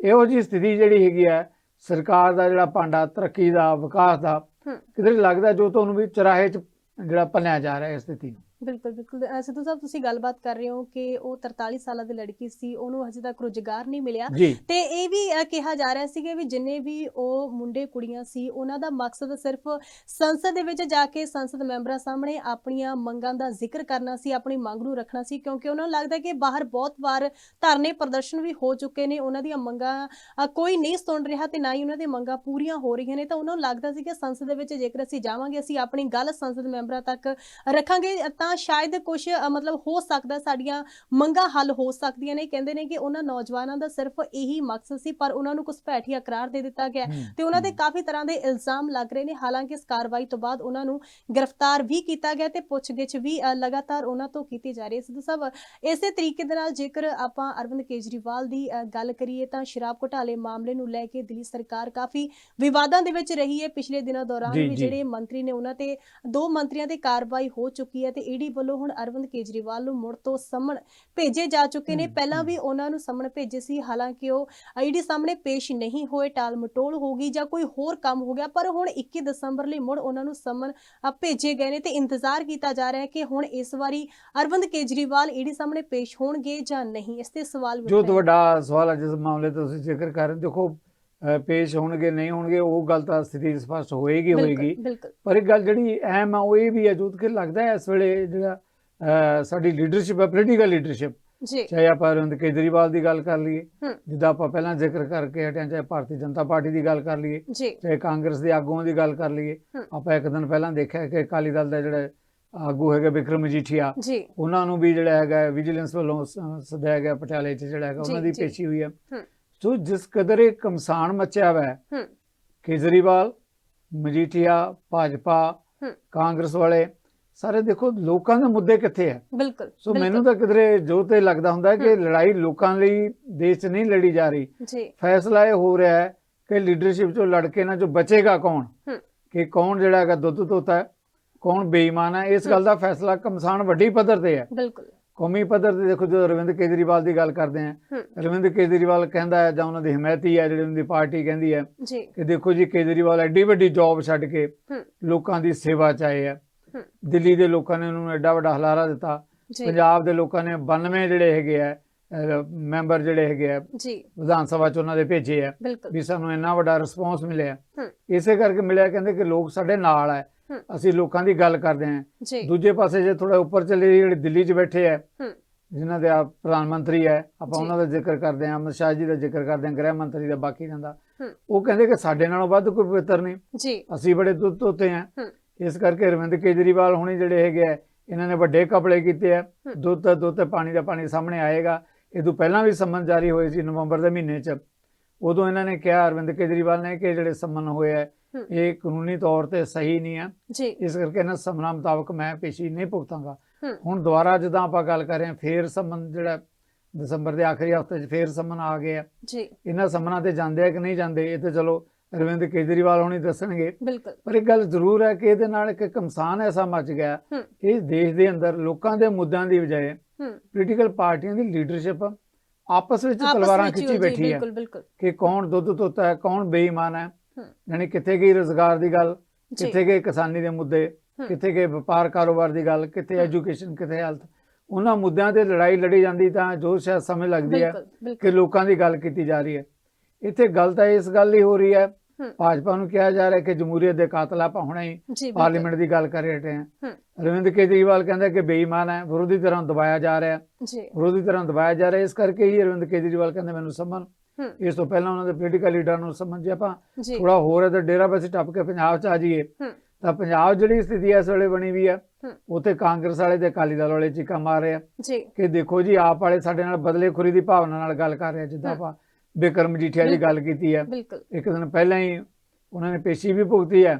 ਇਹੋ ਜੀ ਸਥਿਤੀ ਜਿਹੜੀ ਹੈਗੀ ਹੈ ਸਰਕਾਰ ਦਾ ਜਿਹੜਾ ਭਾਂਡਾ ਤਰੱਕੀ ਦਾ ਵਿਕਾਸ ਦਾ ਕਿਧਰੇ ਲੱਗਦਾ ਜੋ ਤੁਹਾਨੂੰ ਵੀ ਚਰਾਹੇ 'ਚ ਜਿਹੜਾ ਭੰਨਿਆ ਜਾ ਰਿਹਾ ਇਸ ਸਥਿਤੀ ਨੂੰ। ਬਿਲਕੁਲ ਬਿਲਕੁਲ। ਅਹ ਸਿੱਧੂ ਸਾਹਿਬ ਤੁਸੀਂ ਗੱਲਬਾਤ ਕਰ ਰਹੇ ਹੋ ਕਿ ਉਹ 43 ਸਾਲਾਂ ਦੀ ਲੜਕੀ ਸੀ ਉਹਨੂੰ ਹਜੇ ਤੱਕ ਰੁਜ਼ਗਾਰ ਨਹੀਂ ਮਿਲਿਆ। ਜੀ। ਤੇ ਇਹ ਵੀ ਅਹ, ਕਿਹਾ ਜਾ ਰਿਹਾ ਸੀ ਕਿ ਵੀ ਜਿੰਨੇ ਵੀ ਉਹ ਮੁੰਡੇ ਕੁੜੀਆਂ ਸੀ ਉਹਨਾਂ ਦਾ ਮਕਸਦ ਸਿਰਫ ਸੰਸਦ ਦੇ ਵਿੱਚ ਜਾ ਕੇ ਸੰਸਦ ਮੈਂਬਰਾਂ ਸਾਹਮਣੇ ਆਪਣੀਆਂ ਮੰਗਾਂ ਦਾ ਜ਼ਿਕਰ ਕਰਨਾ ਸੀ ਆਪਣੀ ਮੰਗ ਨੂੰ ਰੱਖਣਾ ਸੀ ਕਿਉਂਕਿ ਉਹਨਾਂ ਨੂੰ ਲੱਗਦਾ ਕਿ ਬਾਹਰ ਬਹੁਤ ਵਾਰ ਧਰਨੇ ਪ੍ਰਦਰਸ਼ਨ ਵੀ ਹੋ ਚੁੱਕੇ ਨੇ ਉਹਨਾਂ ਦੀਆਂ ਮੰਗਾਂ ਅਹ, ਕੋਈ ਨਹੀਂ ਸੁਣ ਰਿਹਾ ਤੇ ਨਾ ਹੀ ਉਹਨਾਂ ਦੀਆਂ ਮੰਗਾਂ ਪੂਰੀਆਂ ਹੋ ਰਹੀਆਂ ਨੇ। ਤਾਂ ਉਹਨਾਂ ਨੂੰ ਲੱਗਦਾ ਸੀ ਕਿ ਸੰਸਦ ਦੇ ਵਿੱਚ ਜੇਕਰ ਅਸੀਂ ਜਾਵਾਂਗੇ ਅਸੀਂ ਆਪਣੀ ਗੱਲ ਸੰਸਦ ਮੈਂਬਰਾਂ ਤੱਕ ਰੱਖਾਂਗੇ ਤਾਂ ਤਾਂ ਸ਼ਾਇਦ ਕੁਝ ਮਤਲਬ ਹੋ ਸਕਦਾ ਸਾਡੀਆਂ ਮੰਗਾਂ ਹੱਲ ਹੋ ਸਕਦੀਆਂ ਨੇ। ਕਹਿੰਦੇ ਨੇ ਕਿ ਉਹਨਾਂ ਨੌਜਵਾਨਾਂ ਦਾ ਸਿਰਫ ਇਹੀ ਮਕਸਦ ਸੀ ਪਰ ਉਹਨਾਂ ਨੂੰ ਘੁਸਪੈਠੀਆ ਕਰਾਰ ਦੇ ਦਿੱਤਾ ਗਿਆ। ਤੇ ਉਹਨਾਂ ਦੇ ਕਾਫੀ ਤਰ੍ਹਾਂ ਦੇ ਇਲਜ਼ਾਮ ਲੱਗ ਰਹੇ ਨੇ। ਹਾਲਾਂਕਿ ਇਸ ਕਾਰਵਾਈ ਤੋਂ ਬਾਅਦ ਉਹਨਾਂ ਨੂੰ ਗ੍ਰਿਫਤਾਰ ਵੀ ਕੀਤਾ ਗਿਆ ਤੇ ਪੁੱਛਗਿੱਛ ਵੀ ਲਗਾਤਾਰ ਉਹਨਾਂ ਤੋਂ ਕੀਤੀ ਜਾ ਰਹੀ ਹੈ। ਸਿੱਧੂ ਸਾਹਿਬ ਇਸੇ ਤਰੀਕੇ ਦੇ ਨਾਲ ਜੇਕਰ ਆਪਾਂ ਅਰਵਿੰਦ ਕੇਜਰੀਵਾਲ ਦੀ ਗੱਲ ਕਰੀਏ ਤਾਂ ਸ਼ਰਾਬ ਘੁਟਾਲੇ ਮਾਮਲੇ ਨੂੰ ਲੈ ਕੇ ਦਿੱਲੀ ਸਰਕਾਰ ਕਾਫੀ ਵਿਵਾਦਾਂ ਦੇ ਵਿੱਚ ਰਹੀ ਹੈ। ਪਿਛਲੇ ਦਿਨਾਂ ਦੌਰਾਨ ਵੀ। ਜਿਹੜੇ ਮੰਤਰੀ ਨੇ ਉਹਨਾਂ ਤੇ ਦੋ ਮੰਤਰੀਆਂ ਤੇ ਕਾਰਵਾਈ ਹੋ ਚੁੱਕੀ ਹੈ ਤੇ ਈਡੀ ਵੱਲੋਂ ਹੁਣ ਅਰਵਿੰਦ ਕੇਜਰੀਵਾਲ ਨੂੰ ਮੁੜ ਤੋਂ ਸੰਮਣ ਭੇਜੇ ਜਾ ਚੁੱਕੇ ਨੇ ਪਹਿਲਾਂ। ਵੀ ਉਹਨਾਂ ਨੂੰ ਸੰਮਣ ਭੇਜੇ ਸੀ ਹਾਲਾਂਕਿ ਉਹ ਈਡੀ ਸਾਹਮਣੇ ਪੇਸ਼ ਨਹੀਂ ਹੋਏ ਟਾਲ ਮਟੋਲ ਹੋ ਗਈ ਜਾਂ ਕੋਈ ਹੋਰ ਕੰਮ ਹੋ ਗਿਆ ਪਰ ਹੁਣ 21 ਦਸੰਬਰ ਲਈ ਮੁੜ ਉਹਨਾਂ ਨੂੰ ਸੰਮਨ ਅ, ਭੇਜੇ ਗਏ ਨੇ ਤੇ ਇੰਤਜ਼ਾਰ ਕੀਤਾ ਜਾ ਰਿਹਾ ਹੈ ਕਿ ਹੁਣ ਇਸ ਵਾਰੀ ਅਰਵਿੰਦ ਕੇਜਰੀਵਾਲ ਈਡੀ ਸਾਹਮਣੇ ਪੇਸ਼ ਹੋਣਗੇ ਜਾਂ ਨਹੀਂ ਇਸ ਤੇ ਸਵਾਲ ਜੋ। ਵੱਡਾ ਸਵਾਲ ਹੈ ਜਿਸ ਮਾਮਲੇ ਤੇ ਤੁਸੀਂ ਜ਼ਿਕਰ ਕਰ ਰਹੇ ਹੋ, ਦੇਖੋ ਪੇਸ਼ ਹੋਣਗੇ ਨਹੀਂ ਹੋਣਗੇ ਉਹ ਗੱਲ ਤਾਂ ਸਥਿਤੀ ਸਪਸ਼ਟ ਹੋਏਗੀ ਹੋਏਗੀ ਪਰ ਇੱਕ ਗੱਲ ਜਿਹੜੀ ਅਹਿਮ ਆ ਉਹ ਇਹ ਵੀ ਹੈ ਜੋਤ ਕਿ ਲੱਗਦਾ ਹੈ ਇਸ ਵੇਲੇ ਜਿਹੜਾ ਸਾਡੀ ਲੀਡਰਸ਼ਿਪ ਹੈ ਪੋਲੀਟੀਕਲ ਲੀਡਰਸ਼ਿਪ ਜੀ ਚਾਹੇ ਆਪਾਂ ਅਰਵਿੰਦ ਕੇਜਰੀਵਾਲ ਦੀ ਗੱਲ ਕਰ ਲਈਏ। ਜਿੱਦਾਂ ਆਪਾਂ ਪਹਿਲਾਂ ਜ਼ਿਕਰ ਕਰਕੇ ਹਟਿਆ ਚਾਹੇ ਭਾਰਤੀ ਜਨਤਾ ਪਾਰਟੀ ਦੀ ਗੱਲ ਕਰ ਲਈਏ ਚਾਹੇ ਕਾਂਗਰਸ ਦੇ ਆਗੂਆਂ ਦੀ ਗੱਲ ਕਰ ਲਈਏ। ਆਪਾਂ ਇੱਕ ਦਿਨ ਪਹਿਲਾਂ ਦੇਖਿਆ ਕਿ ਅਕਾਲੀ ਦਲ ਦਾ ਜਿਹੜਾ ਆਗੂ ਹੈਗਾ ਵਿਕਰਮ ਮਜੀਠੀਆ ਉਹਨਾਂ ਨੂੰ ਵੀ ਜਿਹੜਾ ਹੈਗਾ ਵਿਜੀਲੈਂਸ ਵੱਲੋਂ ਸ- ਸੱਦਿਆ ਗਿਆ ਪਟਿਆਲੇ 'ਚ ਜਿਹੜਾ ਹੈਗਾ ਉਹਨਾਂ ਦੀ। ਪੇਸ਼ੀ ਹੋਈ ਹੈ। ਸੋ ਜਿਸ ਕਦਰ ਇਹ ਕਮਸਾਨ ਮਚਿਆ ਹੋਇਆ ਹੈ। ਕੇਜਰੀਵਾਲ ਮਜੀਠੀਆ ਭਾਜਪਾ। ਕਾਂਗਰਸ ਵਾਲੇ ਸਾਰੇ ਦੇਖੋ ਲੋਕਾਂ ਦੇ ਮੁੱਦੇ ਕਿੱਥੇ ਹੈ ਬਿਲਕੁਲ ਸੋ। ਮੈਨੂੰ ਤਾਂ ਕਿਧਰੇ ਜੋ ਤੇ ਲੱਗਦਾ ਹੁੰਦਾ ਹੈ ਕਿ ਲੜਾਈ ਲੋਕਾਂ ਲਈ ਦੇਸ਼ 'ਚ ਨਹੀਂ ਲੜੀ ਜਾ ਰਹੀ ਜੀ ਫੈਸਲਾ ਇਹ ਹੋ ਰਿਹਾ ਹੈ ਕਿ ਲੀਡਰਸ਼ਿਪ ਚੋਂ ਲੜਕੇ ਨਾਲ ਜੋ ਬਚੇਗਾ ਕੌਣ। ਕਿ ਕੌਣ ਜਿਹੜਾ ਹੈਗਾ ਦੁੱਧ ਤੋਤਾ ਹੈ ਕੌਣ ਬੇਈਮਾਨ ਹੈ ਇਸ ਗੱਲ ਦਾ ਫੈਸਲਾ ਕਮਸਾਨ ਵੱਡੀ ਪੱਧਰ ਤੇ ਹੈ ਬਿਲਕੁਲ ਕੌਮੀ ਪੱਧਰ ਤੇ ਦੇਖੋ ਜਦੋਂ ਅਰਵਿੰਦ ਕੇਜਰੀਵਾਲ ਦੀ ਗੱਲ ਕਰਦੇ ਆ। ਅਰਵਿੰਦ ਕੇਜਰੀਵਾਲ ਕਹਿੰਦਾ ਹੈ ਜਾਂ ਉਹਨਾਂ ਦੀ ਹਮਾਇਤੀ ਹੈ ਜਿਹੜੀ ਉਹਨਾਂ ਦੀ ਪਾਰਟੀ ਕਹਿੰਦੀ ਹੈ ਕਿ ਦੇਖੋ ਜੀ ਕੇਜਰੀਵਾਲ ਐਡੀ ਵੱਡੀ ਜੌਬ ਛੱਡ ਕੇ। ਲੋਕਾਂ ਦੀ ਸੇਵਾ ਚ ਆਏ ਹਮ। ਦਿੱਲੀ ਦੇ ਲੋਕਾਂ ਨੇ ਉਹਨੂੰ ਐਡਾ ਵੱਡਾ ਹਲਾਰਾ ਦਿੱਤਾ ਪੰਜਾਬ ਦੇ ਲੋਕਾਂ ਨੇ 92 ਜਿਹੜੇ ਹੈਗੇ ਆ ਮੈਂਬਰ ਜਿਹੜੇ ਹੈਗੇ ਆ ਜੀ ਵਿਧਾਨ ਸਭਾ ਚ ਉਹਨਾਂ ਦੇ ਭੇਜੇ ਆ ਵੀ ਸਾਨੂੰ ਇੰਨਾ ਵੱਡਾ ਰਿਸਪੌਂਸ ਮਿਲਿਆ। ਇਸੇ ਕਰਕੇ ਮਿਲਿਆ ਕਹਿੰਦੇ ਕਿ ਲੋਕ ਸਾਡੇ ਨਾਲ ਹਮ। ਅਸੀਂ ਲੋਕਾਂ ਦੀ ਗੱਲ ਕਰਦੇ ਹਾਂ ਦੂਜੇ ਪਾਸੇ ਜੇ ਥੋੜਾ ਉੱਪਰ ਚੱਲੇ ਜਿਹੜੇ ਦਿੱਲੀ 'ਚ ਬੈਠੇ ਆ। ਜਿਨ੍ਹਾਂ ਦੇ ਆ ਪ੍ਰਧਾਨ ਮੰਤਰੀ ਹੈ ਆਪਾਂ। ਉਹਨਾਂ ਦਾ ਜ਼ਿਕਰ ਕਰਦੇ ਹਾਂ ਅਮਿਤ ਸ਼ਾਹ ਜੀ ਦਾ ਜ਼ਿਕਰ ਕਰਦੇ ਹਾਂ ਗ੍ਰਹਿ ਮੰਤਰੀ ਦਾ ਬਾਕੀ ਦਾ ਹਮ। ਉਹ ਕਹਿੰਦੇ ਕਿ ਸਾਡੇ ਨਾਲੋਂ ਵੱਧ ਕੋਈ ਪਵਿੱਤਰ ਨਹੀਂ ਜੀ ਅਸੀਂ ਬੜੇ ਦੁੱਧ ਤੋਤੇ ਆ। ਇਸ ਕਰਕੇ ਅਰਵਿੰਦ ਕੇਜਰੀਵਾਲ ਹੁਣੀ ਜਿਹੜੇ ਹੈਗੇ ਆ ਇਹਨਾਂ ਨੇ ਵੱਡੇ ਕਪੜੇ ਕੀਤੇ ਆ। ਦੁੱਧ ਦੁੱਧ ਪਾਣੀ ਦਾ ਪਾਣੀ ਸਾਹਮਣੇ ਆਏਗਾ ਇਹ ਤੋਂ ਪਹਿਲਾਂ ਵੀ ਸੰਮਨ ਜਾਰੀ ਹੋਏ ਸੀ ਨਵੰਬਰ ਦੇ ਮਹੀਨੇ 'ਚ ਉਦੋਂ ਇਹਨਾਂ ਨੇ ਕਿਹਾ ਅਰਵਿੰਦ ਕੇਜਰੀਵਾਲ ਨੇ ਕਿ ਜਿਹੜੇ ਸੰਮਨ ਹੋਏ ਆ। ਇਹ ਕਾਨੂੰਨੀ ਤੌਰ ਤੇ ਸਹੀ ਨਹੀਂ ਜੀ। ਇਸ ਕਰਕੇ ਇਹਨਾਂ ਸਮਨਾਂ ਮੁਤਾਬਕ ਮੈਂ ਪੇਸ਼ੀ ਨਹੀਂ ਭੁਗਤਾਂਗਾ। ਹੁਣ ਦੁਬਾਰਾ ਜਦੋਂ ਆਪਾਂ ਗੱਲ ਕਰ ਰਹੇ ਹਾਂ ਫੇਰ ਸਮਨ ਜਿਹੜਾ ਦਸੰਬਰ ਦੇ ਆਖਰੀ ਹਫ਼ਤੇ 'ਚ ਫੇਰ ਸਮਨ ਆ ਗਏ ਆ ਜੀ। ਇਹਨਾਂ ਸਮਨਾਂ ਤੇ ਜਾਂਦੇ ਆ ਕਿ ਨਹੀਂ ਜਾਂਦੇ ਇਹ ਤੇ ਚਲੋ ਅਰਵਿੰਦ ਕੇਜਰੀਵਾਲ ਹੁਣੀ ਦੱਸਣਗੇ। ਪਰ ਇੱਕ ਗੱਲ ਜ਼ਰੂਰ ਹੈ ਕਿ ਇਹਦੇ ਨਾਲ ਇੱਕ ਕਮਸਾਨ ਐਸਾ ਮਚ ਗਿਆ। ਇਸ ਦੇਸ਼ ਦੇ ਅੰਦਰ ਲੋਕਾਂ ਦੇ ਮੁੱਦਿਆਂ ਦੀ ਬਜਾਏ ਪੋਲੀਟੀਕਲ ਪਾਰਟੀਆਂ ਦੀ ਲੀਡਰਸ਼ਿਪ ਆਪਸ ਵਿੱਚ ਤਲਵਾਰਾਂ ਹੀ ਖਿੱਚੀ ਹੋ ਬੈਠੀ ਹੈ ਕਿ ਕੌਣ ਦੁੱਧ ਤੋਤਾ ਹੈ ਕੌਣ ਬੇਈਮਾਨ ਹੈ। ਯਾਨੀ ਕਿੱਥੇ ਗਈ ਰੋਜ਼ਗਾਰ ਦੀ ਗੱਲ ਕਿੱਥੇ ਗਏ ਕਿਸਾਨੀ ਦੇ ਮੁੱਦੇ। ਕਿੱਥੇ ਗਏ ਵਪਾਰ ਕਾਰੋਬਾਰ ਦੀ ਗੱਲ ਕਿੱਥੇ। ਐਜੂਕੇਸ਼ਨ ਕਿੱਥੇ ਹੈਲਥ ਉਹਨਾਂ ਮੁੱਦਿਆਂ ਤੇ ਲੜਾਈ ਲੜੀ ਜਾਂਦੀ ਤਾਂ ਜੋ ਸ਼ਾਇਦ ਸਮਝ ਲੱਗਦੀ ਹੈ ਕਿ ਲੋਕਾਂ ਦੀ ਗੱਲ ਕੀਤੀ ਜਾ ਰਹੀ ਹੈ ਇੱਥੇ ਗੱਲ ਤਾਂ ਇਸ ਗੱਲ ਹੀ ਹੋ ਰਹੀ ਹੈ। ਭਾਜਪਾ ਨੂੰ ਕਿਹਾ ਜਾ ਰਿਹਾ ਕਿ ਜਮਹੂਰੀਅਤ ਦੇ ਕਾਤਲ ਆਪਾਂ ਹੁਣੇ ਹੀ ਪਾਰਲੀਮੈਂਟ ਦੀ ਗੱਲ ਕਰ ਰਹੇ ਹਾਂ। ਅਰਵਿੰਦ ਕੇਜਰੀਵਾਲ ਕਹਿੰਦਾ ਕਿ ਬੇਈਮਾਨ ਹੈ ਵਿਰੋਧੀ ਤਰ੍ਹਾਂ ਦਬਾਇਆ ਜਾ ਰਿਹਾ ਹੈ ਜੀ ਵਿਰੋਧੀ ਤਰ੍ਹਾਂ ਦਬਾਇਆ ਜਾ ਰਿਹਾ। ਇਸ ਕਰਕੇ ਹੀ ਅਰਵਿੰਦ ਕੇਜਰੀਵਾਲ ਕਹਿੰਦੇ ਮੈਨੂੰ ਸਮਨ। ਇਸ ਤੋਂ ਪਹਿਲਾਂ ਉਹਨਾਂ ਦੇ ਪੋਲੀਟੀਕਲ ਲੀਡਰ ਨੂੰ ਸਮਨ ਜੇ ਆਪਾਂ ਜੀ। ਥੋੜਾ ਹੋਰ ਹੈ ਤਾਂ ਡੇਰਾ ਬਸੀ ਟੱਪ ਕੇ ਪੰਜਾਬ 'ਚ ਆ ਜਾਈਏ। ਤਾਂ ਪੰਜਾਬ ਜਿਹੜੀ ਸਥਿਤੀ ਇਸ ਵੇਲੇ ਬਣੀ ਵੀ ਹਮ। ਉੱਥੇ ਕਾਂਗਰਸ ਵਾਲੇ ਤੇ ਅਕਾਲੀ ਦਲ ਵਾਲੇ ਚੀਕਾਂ ਮਾਰ ਰਹੇ ਆ। ਜੀ। ਕਿ ਦੇਖੋ ਜੀ ਆਪ ਵਾਲੇ ਸਾਡੇ ਨਾਲ ਬਦਲੇਖੋਰੀ ਦੀ ਭਾਵਨਾ ਨਾਲ ਗੱਲ ਕਰ ਰਹੇ ਆ ਜਿੱਦਾਂ। ਆਪਾਂ ਬਿਕਰਮ ਮਜੀਠੀਆ ਦੀ ਗੱਲ ਕੀਤੀ ਹੈ। ਬਿਲਕੁਲ। ਇੱਕ ਦਿਨ ਪਹਿਲਾਂ ਹੀ ਉਹਨਾਂ ਨੇ ਪੇਸ਼ੀ ਵੀ ਭੁਗਤੀ ਹਮ।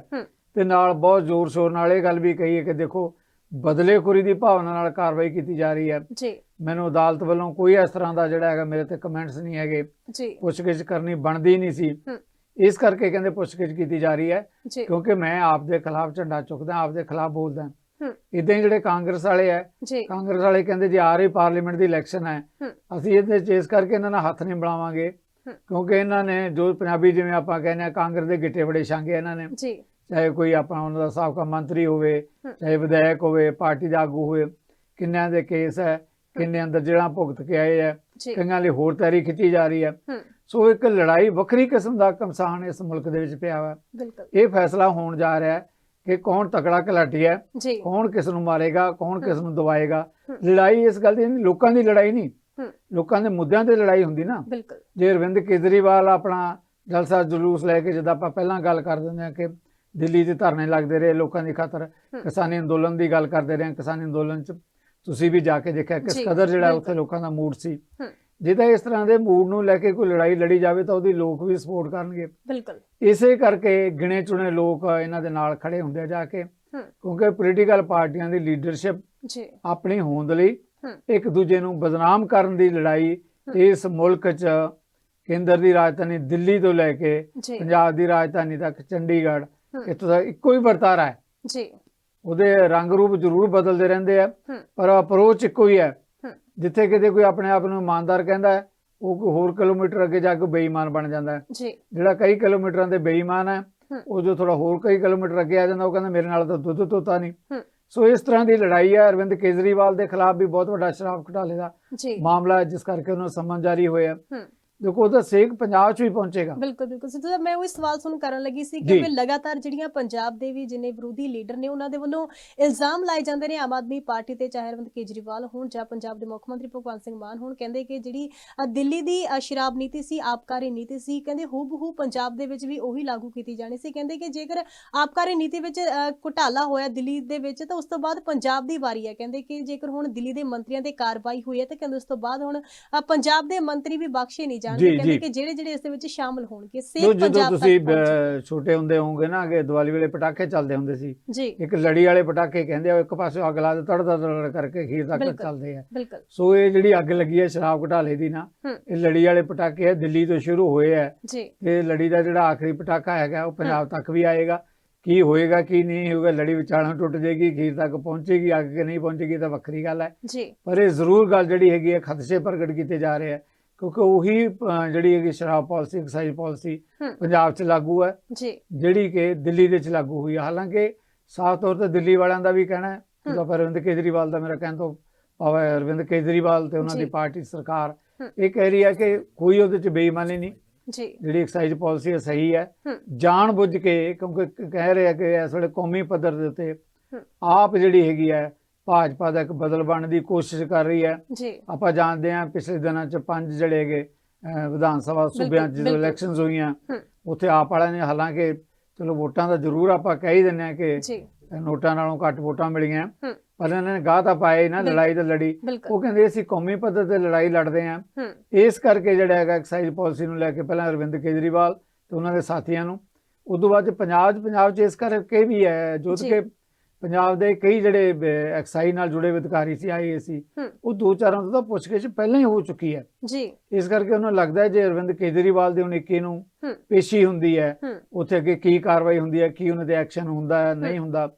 ਤੇ ਨਾਲ ਬਹੁਤ ਜ਼ੋਰ ਸ਼ੋਰ ਨਾਲ ਇਹ ਗੱਲ ਵੀ ਕਹੀ ਹੈ ਕਿ ਦੇਖੋ ਬਦਲੇਖੋਰੀ ਦੀ ਭਾਵਨਾ ਨਾਲ ਕਾਰਵਾਈ ਕੀਤੀ ਜਾ ਰਹੀ ਹੈ। ਜੀ। ਮੈਨੂੰ ਅਦਾਲਤ ਵੱਲੋਂ ਕੋਈ ਇਸ ਤਰ੍ਹਾਂ ਦਾ ਜਿਹੜਾ ਹੈਗਾ ਮੇਰੇ ਤੇ ਕਮੈਂਟਸ ਨਹੀਂ ਹੈਗੇ ਜੀ ਪੁੱਛਗਿੱਛ ਕਰਨੀ ਬਣਦੀ ਨਹੀਂ ਸੀ। ਇਸ ਕਰਕੇ ਕਹਿੰਦੇ ਪੁੱਛਗਿੱਛ ਕੀਤੀ ਜਾ ਰਹੀ ਹੈ ਕਿਉਂਕਿ ਮੈਂ ਆਪ ਦੇ ਖਿਲਾਫ ਝੰਡਾ ਚੁੱਕਦਾ ਆਪ ਦੇ ਖਿਲਾਫ ਬੋਲਦਾ। ਇਦਾਂ ਹੀ ਜਿਹੜੇ ਕਾਂਗਰਸ ਵਾਲੇ ਆ ਕਾਂਗਰਸ ਵਾਲੇ ਕਹਿੰਦੇ ਜੇ ਆ ਰਹੀ ਪਾਰਲੀਮੈਂਟ ਦੀ ਇਲੈਕਸ਼ਨ ਹੈ। ਅਸੀਂ ਇਹਦੇ ਚ ਇਸ ਕਰਕੇ ਇਹਨਾਂ ਨਾਲ ਹੱਥ ਨਹੀਂ ਹਮ। ਕਿਉਂਕਿ ਇਹਨਾਂ ਨੇ ਜੋ ਪੰਜਾਬੀ ਜਿਵੇਂ ਆਪਾਂ ਕਹਿੰਦੇ ਆ ਕਾਂਗਰਸ ਦੇ ਗਿੱਟੇ ਬੜੇ ਛਾਂਗੇ ਇਹਨਾਂ ਨੇ ਜੀ ਚਾਹੇ ਕੋਈ ਆਪਣਾ ਉਹਨਾਂ ਦਾ ਸਾਬਕਾ ਮੰਤਰੀ ਹੋਵੇ। ਚਾਹੇ ਵਿਧਾਇਕ ਹੋਵੇ ਪਾਰਟੀ ਦਾ ਆਗੂ ਹੋਵੇ ਕਿੰਨਿਆਂ ਦੇ ਕੇਸ ਹੈ ਕਿੰਨੇ ਅੰਦਰ ਜਿਹੜਾ ਭੁਗਤ ਕੇ ਆਏ ਆ ਕਈਆਂ ਲਈ ਹੋਰ ਤਿਆਰੀ ਖਿੱਚੀ ਜਾ ਰਹੀ ਹੈ। ਸੋ ਇੱਕ ਲੜਾਈ ਵੱਖਰੀ ਕਿਸਮ ਦਾ ਕਮਸਾਨ ਇਸ ਮੁਲਕ ਦੇ ਵਿੱਚ ਪਿਆ ਵਾ। ਬਿਲਕੁਲ। ਇਹ ਫੈਸਲਾ ਹੋਣ ਜਾ ਰਿਹਾ ਹੈ ਕਿ ਕੌਣ ਤਕੜਾ ਘਲਾਟੀ ਹੈ ਕੌਣ ਕਿਸ ਨੂੰ ਮਾਰੇਗਾ ਕੌਣ ਕਿਸ ਨੂੰ ਦਬਾਏਗਾ। ਹਮ। ਲੜਾਈ ਇਸ ਗੱਲ ਦੀ ਨਹੀਂ ਲੋਕਾਂ ਦੀ ਲੜਾਈ ਨਹੀਂ। ਲੋਕਾਂ ਦੇ ਮੁੱਦਿਆਂ ਤੇ ਲੜਾਈ ਹੁੰਦੀ ਨਾ। ਜੇ ਅਰਵਿੰਦ ਕੇਜਰੀਵਾਲ ਆਪਣਾ ਜਲਸਾ ਜਲੂਸ ਲੈ ਕੇ ਜਿੱਦਾਂ ਆਪਾਂ ਪਹਿਲਾਂ ਗੱਲ ਕਰ ਦਿੰਦੇ ਹਾਂ ਕਿ ਦਿੱਲੀ 'ਚ ਧਰਨੇ ਲੱਗਦੇ ਰਹੇ ਲੋਕਾਂ ਦੀ ਖਾਤਰ। ਕਿਸਾਨੀ ਅੰਦੋਲਨ ਦੀ ਗੱਲ ਕਰਦੇ ਰਹੇ ਕਿਸਾਨੀ ਅੰਦੋਲਨ 'ਚ ਤੁਸੀਂ ਵੀ ਜਾ ਕੇ ਦੇਖਿਆ ਕਿਸ ਕਦਰ ਜਿਹੜਾ। ਉੱਥੇ ਲੋਕਾਂ ਦਾ ਮੂਡ ਸੀ। ਜੇ ਤਾਂ ਇਸ ਤਰ੍ਹਾਂ ਦੇ ਮੂਡ ਨੂੰ ਲੈ ਕੇ ਕੋਈ ਲੜਾਈ ਲੜੀ ਜਾਵੇ ਤਾਂ ਉਹਦੀ ਲੋਕ ਵੀ ਸਪੋਰਟ ਕਰਨਗੇ ਬਿਲਕੁਲ ਇਸੇ ਕਰਕੇ ਗਿਣੇ ਚੁਣੇ ਲੋਕ ਇਹਨਾਂ ਦੇ ਨਾਲ ਖੜੇ ਹੁੰਦੇ ਜਾ ਕੇ। ਕਿਉਂਕਿ ਪੋਲੀਟੀਕਲ ਪਾਰਟੀਆਂ ਦੀ ਲੀਡਰਸ਼ਿਪ ਜੀ ਆਪਣੀ ਹੋਂਦ ਲਈ। ਇੱਕ ਦੂਜੇ ਨੂੰ ਬਦਨਾਮ ਕਰਨ ਦੀ ਲੜਾਈ। ਇਸ ਮੁਲਕ 'ਚ ਕੇਂਦਰ ਦੀ ਰਾਜਧਾਨੀ ਦਿੱਲੀ ਤੋਂ ਲੈ ਕੇ ਪੰਜਾਬ ਦੀ ਰਾਜਧਾਨੀ ਤੱਕ ਚੰਡੀਗੜ੍ਹ। ਇੱਥੋਂ ਤੱਕ ਇੱਕੋ ਹੀ ਵਰਤਾਰਾ ਹੈ ਜੀ ਉਹਦੇ ਰੰਗ ਰੂਪ ਜ਼ਰੂਰ ਬਦਲਦੇ ਰਹਿੰਦੇ ਆ। ਪਰ ਅਪਰੋਚ ਇੱਕੋ ਹੀ ਹੈ। ਜਿੱਥੇ ਕਿਤੇ ਕੋਈ ਆਪਣੇ ਆਪ ਨੂੰ ਇਮਾਨਦਾਰ ਕਹਿੰਦਾ ਹੈ ਉਹ ਕੋਈ ਹੋਰ ਕਿਲੋਮੀਟਰ ਅੱਗੇ ਜਾ ਕੇ ਬੇਈਮਾਨ ਬਣ ਜਾਂਦਾ ਹੈ ਜੀ ਜਿਹੜਾ ਕਈ ਕਿਲੋਮੀਟਰਾਂ ਤੇ ਬੇਈਮਾਨ ਹੈ। ਉਹ ਜੋ ਥੋੜਾ ਹੋਰ ਕਈ ਕਿਲੋਮੀਟਰ ਅੱਗੇ ਆ ਜਾਂਦਾ ਉਹ ਕਹਿੰਦਾ ਮੇਰੇ ਨਾਲ ਤਾਂ ਦੁੱਧ ਤੋਤਾ ਨਹੀਂ। ਸੋ ਇਸ ਤਰ੍ਹਾਂ ਦੀ ਲੜਾਈ ਹੈ ਅਰਵਿੰਦ ਕੇਜਰੀਵਾਲ ਦੇ ਖਿਲਾਫ ਵੀ ਬਹੁਤ ਵੱਡਾ ਸ਼ਰਾਬ ਘੁਟਾਲੇ ਦਾ ਮਾਮਲਾ ਜਿਸ ਕਰਕੇ ਉਹਨਾਂ ਸੰਮਨ ਜਾਰੀ ਹੋਇਆ ਹੂੰ। ਦੇਖੋ ਉਹਦਾ ਸੇਕ ਪੰਜਾਬ 'ਚ ਵੀ ਪਹੁੰਚੇਗਾ। ਬਿਲਕੁਲ ਬਿਲਕੁਲ। ਸਿੱਧੂ ਸਾਹਿਬ ਮੈਂ ਉਹ ਸਵਾਲ ਤੁਹਾਨੂੰ ਕਰਨ ਲੱਗੀ ਸੀ। ਕਿ ਵੀ ਲਗਾਤਾਰ ਜਿਹੜੀਆਂ ਪੰਜਾਬ ਦੇ ਵੀ ਜਿੰਨੇ ਵਿਰੋਧੀ ਲੀਡਰ ਨੇ ਉਹਨਾਂ ਦੇ ਵੱਲੋਂ ਇਲਜ਼ਾਮ ਲਾਏ ਜਾਂਦੇ ਨੇ ਆਮ ਆਦਮੀ ਪਾਰਟੀ ਤੇ ਚਾਹੇ ਅਰਵਿੰਦ ਕੇਜਰੀਵਾਲ ਹੋਣ ਜਾਂ ਪੰਜਾਬ ਦੇ ਮੁੱਖ ਮੰਤਰੀ ਭਗਵੰਤ ਸਿੰਘ ਮਾਨ ਹੋਣ ਕਹਿੰਦੇ ਕਿ ਜਿਹੜੀ ਦਿੱਲੀ ਦੀ ਸ਼ਰਾਬ ਨੀਤੀ ਸੀ ਆਬਕਾਰੀ ਨੀਤੀ ਸੀ ਕਹਿੰਦੇ ਹੂਬਹੂ ਪੰਜਾਬ ਦੇ ਵਿੱਚ ਵੀ ਉਹੀ ਲਾਗੂ ਕੀਤੀ ਜਾਣੀ ਸੀ। ਕਹਿੰਦੇ ਕਿ ਜੇਕਰ ਆਬਕਾਰੀ ਨੀਤੀ ਵਿੱਚ ਘੁਟਾਲਾ ਹੋਇਆ ਦਿੱਲੀ ਦੇ ਵਿੱਚ ਤਾਂ ਉਸ ਤੋਂ ਬਾਅਦ ਪੰਜਾਬ ਦੀ ਵਾਰੀ ਹੈ। ਕਹਿੰਦੇ ਕਿ ਜੇਕਰ ਹੁਣ ਦਿੱਲੀ ਦੇ ਮੰਤਰੀਆਂ ਤੇ ਕਾਰਵਾਈ ਹੋਈ ਹੈ ਤਾਂ ਕਹਿੰਦੇ ਉਸ ਤੋਂ ਬਾਅਦ ਹੁਣ ਪੰਜਾਬ ਦੇ ਮੰਤਰੀ ਵੀ ਬਖਸ਼ੇ ਨਹੀਂ ਜਾਣਗੇ ਕਹਿੰਦੇ। ਕਿ ਜਿਹੜੇ ਜਿਹੜੇ ਇਸ ਦੇ ਵਿੱਚ ਸ਼ਾਮਲ ਹੋਣਗੇ ਸੇਫ ਜਦੋਂ ਪੰਜਾਬ ਤੱਕ ਤੁਸੀਂ ਛੋਟੇ ਹੁੰਦੇ ਹੋਵੋਗੇ ਨਾ ਕਿ ਦੀਵਾਲੀ ਵੇਲੇ ਪਟਾਕੇ ਚੱਲਦੇ ਹੁੰਦੇ ਸੀ। ਇੱਕ ਲੜੀ ਵਾਲੇ ਪਟਾਕੇ ਕਹਿੰਦੇ ਆ ਇੱਕ ਪਾਸੇ ਅੱਗ ਲਾ ਦੇ ਤੜ ਤੜ ਤੜ ਕਰਕੇ ਖੀਰ ਤੱਕ। ਚੱਲਦੇ ਆ। ਸੋ ਇਹ ਜਿਹੜੀ ਅੱਗ ਲੱਗੀ ਹੈ ਸ਼ਰਾਬ ਘੁਟਾਲੇ ਦੀ ਨਾ। ਇਹ ਲੜੀ ਵਾਲੇ ਪਟਾਕੇ ਹੈ ਦਿੱਲੀ ਤੋਂ ਸ਼ੁਰੂ ਹੋਏ ਜੀ। ਤੇ ਲੜੀ ਦਾ ਜਿਹੜਾ ਆਖਰੀ ਪਟਾਕਾ ਹੈਗਾ ਉਹ ਪੰਜਾਬ ਤੱਕ ਵੀ ਆਏਗਾ। ਕੀ ਹੋਏਗਾ ਕੀ ਨਹੀਂ ਹੋਏਗਾ ਲੜੀ ਵਿਚਾਲੋਂ ਟੁੱਟ ਜਾਏਗੀ ਖੀਰ ਤੱਕ ਪਹੁੰਚੇਗੀ ਅੱਗ ਕਿ ਨਹੀਂ ਪਹੁੰਚੇਗੀ ਤਾਂ ਵੱਖਰੀ ਗੱਲ ਹੈ। ਜੀ। ਪਰ ਇਹ ਜ਼ਰੂਰ ਗੱਲ ਜਿਹੜੀ ਹੈਗੀ ਹੈ ਖਦਸ਼ੇ ਪ੍ਰਗਟ ਕੀਤੇ ਜਾ ਰਹੇ ਹੈ ਕਿਉਂਕਿ ਉਹੀ ਅਹ, ਜਿਹੜੀ ਹੈਗੀ ਸ਼ਰਾਬ ਪਾਲਿਸੀ ਐਕਸਾਈਜ਼ ਪਾਲਿਸੀ। ਪੰਜਾਬ 'ਚ ਲਾਗੂ ਹੈ ਜੀ ਜਿਹੜੀ ਕਿ ਦਿੱਲੀ ਦੇ 'ਚ ਲਾਗੂ ਹੋਈ ਹੈ ਹਾਲਾਂਕਿ ਸਾਫ਼ ਤੌਰ ਤੇ ਦਿੱਲੀ ਵਾਲਿਆਂ ਦਾ ਵੀ ਕਹਿਣਾ ਹੈ ਉਹਦਾ ਪਰ ਅਰਵਿੰਦ ਕੇਜਰੀਵਾਲ ਦਾ ਮੇਰਾ ਕਹਿਣ ਤੋਂ ਭਾਵ ਹੈ ਅਰਵਿੰਦ ਕੇਜਰੀਵਾਲ ਤੇ ਉਹਨਾਂ ਦੀ ਜੀ। ਪਾਰਟੀ ਸਰਕਾਰ। ਇਹ ਕਹਿ ਰਹੀ ਹੈ ਕਿ ਕੋਈ ਉਹਦੇ 'ਚ ਬੇਈਮਾਨੀ ਨਹੀਂ ਜੀ ਜਿਹੜੀ ਐਕਸਾਈਜ਼ ਪਾਲਿਸੀ ਹੈ ਸਹੀ ਹੈ। ਜਾਣ ਬੁੱਝ ਕੇ ਕਿਉਂਕਿ ਕ- ਕਹਿ ਰਹੇ ਆ ਕਿ ਇਸ ਵੇਲੇ ਕੌਮੀ ਪੱਧਰ ਦੇ ਉੱਤੇ। ਆਪ ਜਿਹੜੀ ਹੈਗੀ ਹੈ ਭਾਜਪਾ ਦਾ ਇੱਕ ਬਦਲ ਬਣਨ ਦੀ ਕੋਸ਼ਿਸ਼ ਕਰ ਰਹੀ ਹੈ ਜੀ ਆਪਾਂ ਜਾਣਦੇ ਹਾਂ ਪਿਛਲੇ ਦਿਨਾਂ 'ਚ ਪੰਜ ਜਿਹੜੇ ਅਹ, ਵਿਧਾਨ ਸਭਾ ਸੂਬਿਆਂ 'ਚ ਜਦੋਂ। ਇਲੈਕਸ਼ਨਸ ਹੋਈਆਂ। ਉੱਥੇ ਆਪ ਵਾਲਿਆਂ ਨੇ ਹਾਲਾਂਕਿ ਚਲੋ ਵੋਟਾਂ ਦਾ ਜ਼ਰੂਰ ਆਪਾਂ ਕਹਿ ਹੀ ਦਿੰਦੇ ਹਾਂ ਕਿ ਜੀ ਨੋਟਾਂ ਨਾਲੋਂ ਘੱਟ ਵੋਟਾਂ ਮਿਲੀਆਂ। ਪਰ ਇਹਨਾਂ ਨੇ ਗਾਹ ਤਾਂ ਪਾਏ ਨਾ। ਲੜਾਈ ਤਾਂ ਲੜੀ ਉਹ ਕਹਿੰਦੇ ਅਸੀਂ ਕੌਮੀ ਪੱਧਰ ਤੇ ਲੜਾਈ ਲੜਦੇ ਹੂੰ ਇਸ ਕਰਕੇ ਜਿਹੜਾ ਹੈਗਾ ਐਕਸਾਈਜ਼ ਪਾਲਿਸੀ ਨੂੰ ਲੈ ਕੇ ਪਹਿਲਾਂ ਅਰਵਿੰਦ ਕੇਜਰੀਵਾਲ ਤੇ ਉਹਨਾਂ ਦੇ ਸਾਥੀਆਂ ਨੂੰ ਉਦੋਂ ਬਾਅਦ 'ਚ ਪੰਜਾਬ ਪੰਜਾਬ 'ਚ ਇਸ ਕਰਕੇ ਵੀ ਹੈ ਜੋਤ। ਕੇ ਪੰਜਾਬ ਦੇ ਕਈ ਜਿਹੜੇ ਐਕਸਾਈਜ਼ ਨਾਲ ਜੁੜੇ ਹੋਏ ਅਧਿਕਾਰੀ ਸੀ ਆਏ ਸੀ। ਉਹ ਦੋ ਚਾਰਾਂ ਤੋਂ ਤਾਂ ਪੁੱਛਗਿੱਛ ਪਹਿਲਾਂ ਹੀ ਹੋ ਚੁੱਕੀ ਹੈ। ਜੀ। ਇਸ ਕਰਕੇ ਉਹਨਾਂ ਨੂੰ ਲੱਗਦਾ ਹੈ ਜੇ ਅਰਵਿੰਦ ਕੇਜਰੀਵਾਲ ਦੇ 19 ਨੂੰ। ਪੇਸ਼ੀ ਹੁੰਦੀ ਹੈ ਉੱਥੇ ਅੱਗੇ ਕੀ ਕਾਰਵਾਈ ਹੁੰਦੀ ਹੈ ਕੀ ਉਹਨਾਂ ਦੇ ਐਕਸ਼ਨ ਹੁੰਦਾ ਹੈ ਨਹੀਂ ਹੁੰਦਾ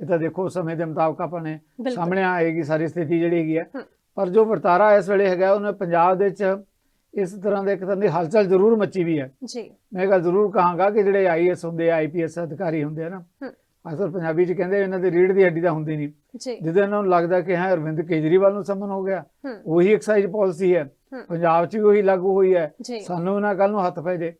ਇਹ ਤਾਂ ਦੇਖੋ ਸਮੇਂ ਦੇ ਮੁਤਾਬਕ ਆਪਾਂ ਨੇ ਸਾਹਮਣੇ ਆਏਗੀ ਸਾਰੀ ਸਥਿਤੀ ਜਿਹੜੀ ਹੈਗੀ ਹੈ। ਪਰ ਜੋ ਵਰਤਾਰਾ ਇਸ ਵੇਲੇ ਹੈਗਾ ਉਹਨੇ ਪੰਜਾਬ ਦੇ ਵਿੱਚ ਇਸ ਤਰ੍ਹਾਂ ਦੇ ਇੱਕ ਤਰ੍ਹਾਂ ਦੀ ਹਲਚਲ ਜ਼ਰੂਰ ਮੱਚੀ ਵੀ ਹੈ। ਜੀ। ਮੈਂ ਗੱਲ ਜ਼ਰੂਰ ਕਹਾਂਗਾ ਕਿ ਜਿਹੜੇ ਆਈਐਸ ਹੁੰਦੇ ਆ ਆਈਪੀਐਸ ਅਧਿਕਾਰੀ ਹੁੰਦੇ ਆ ਨਾ ਹੂੰ। ਅਕਸਰ ਪੰਜਾਬੀ ਚ ਕਹਿੰਦੇ ਇਹਨਾਂ ਦੀ ਰੀੜ ਦੀ ਹੱਡੀ ਤਾਂ ਹੁੰਦੀ ਨਹੀਂ। ਜਿਹਦੇ ਇਹਨਾਂ ਨੂੰ ਲੱਗਦਾ ਕਿ ਹਾਂ ਅਰਵਿੰਦ ਕੇਜਰੀਵਾਲ ਨੂੰ ਸਮਨ ਹੋ ਗਿਆ। ਉਹੀ ਐਕਸਾਈਜ਼ ਪਾਲਿਸੀ ਹੈ। ਪੰਜਾਬ 'ਚ ਵੀ ਉਹੀ ਲਾਗੂ ਹੋਈ ਹੈ। ਸਾਨੂੰ ਇਹਨਾਂ ਕੱਲ ਨੂੰ ਹੱਥ ਪੈ ਜੇ।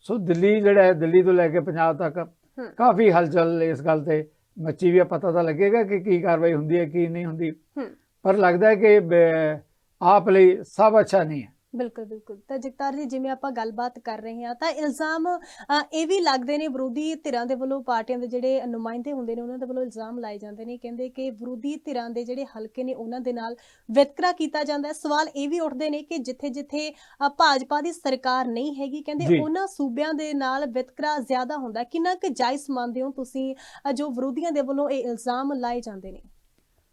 ਸੋ ਦਿੱਲੀ ਜਿਹੜਾ ਹੈ ਦਿੱਲੀ ਤੋਂ ਲੈ ਕੇ ਪੰਜਾਬ ਤੱਕ। ਕਾਫੀ ਹਲਚਲ ਇਸ ਗੱਲ ਤੇ। ਮੱਚੀ ਵੀ ਪਤਾ ਤਾਂ ਲੱਗੇਗਾ ਕਿ ਕੀ ਕਾਰਵਾਈ ਹੁੰਦੀ ਹੈ ਕੀ ਨਹੀਂ ਹੁੰਦੀ। ਪਰ ਲੱਗਦਾ ਹੈ ਕਿ ਆਪ ਲਈ ਸਭ ਅੱਛਾ ਨਹੀਂ ਹੈ। ਬਿਲਕੁਲ ਬਿਲਕੁਲ ਤਾਂ ਜਗਤਾਰ ਜੀ ਜਿਵੇਂ ਆਪਾਂ ਗੱਲਬਾਤ ਕਰ ਰਹੇ ਹਾਂ ਤਾਂ ਇਲਜ਼ਾਮ ਇਹ ਵੀ ਲੱਗਦੇ ਨੇ ਵਿਰੋਧੀ ਧਿਰਾਂ ਦੇ ਵੱਲੋਂ ਪਾਰਟੀਆਂ ਦੇ ਜਿਹੜੇ ਨੁਮਾਇੰਦੇ ਹੁੰਦੇ ਨੇ ਉਹਨਾਂ ਦੇ ਵੱਲੋਂ ਇਲਜ਼ਾਮ ਲਾਏ ਜਾਂਦੇ ਨੇ ਕਹਿੰਦੇ ਕਿ ਵਿਰੋਧੀ ਧਿਰਾਂ ਦੇ ਜਿਹੜੇ ਹਲਕੇ ਨੇ ਉਹਨਾਂ ਦੇ ਨਾਲ ਵਿਤਕਰਾ ਕੀਤਾ ਜਾਂਦਾ ਹੈ ਸਵਾਲ ਇਹ ਵੀ ਉੱਠਦੇ ਨੇ ਕਿ ਜਿੱਥੇ ਜਿੱਥੇ ਅ, ਭਾਜਪਾ ਦੀ ਸਰਕਾਰ ਨਹੀਂ ਹੈਗੀ। ਕਹਿੰਦੇ ਉਹਨਾਂ ਸੂਬਿਆਂ ਦੇ ਨਾਲ ਵਿਤਕਰਾ ਜ਼ਿਆਦਾ ਹੁੰਦਾ। ਕਿੰਨਾ ਕੁ ਜਾਇਜ਼ ਮੰਨਦੇ ਹੋ ਤੁਸੀਂ ਜੋ ਵਿਰੋਧੀਆਂ ਦੇ ਵੱਲੋਂ ਇਹ ਇਲਜ਼ਾਮ ਲਾਏ ਜਾਂਦੇ ਨੇ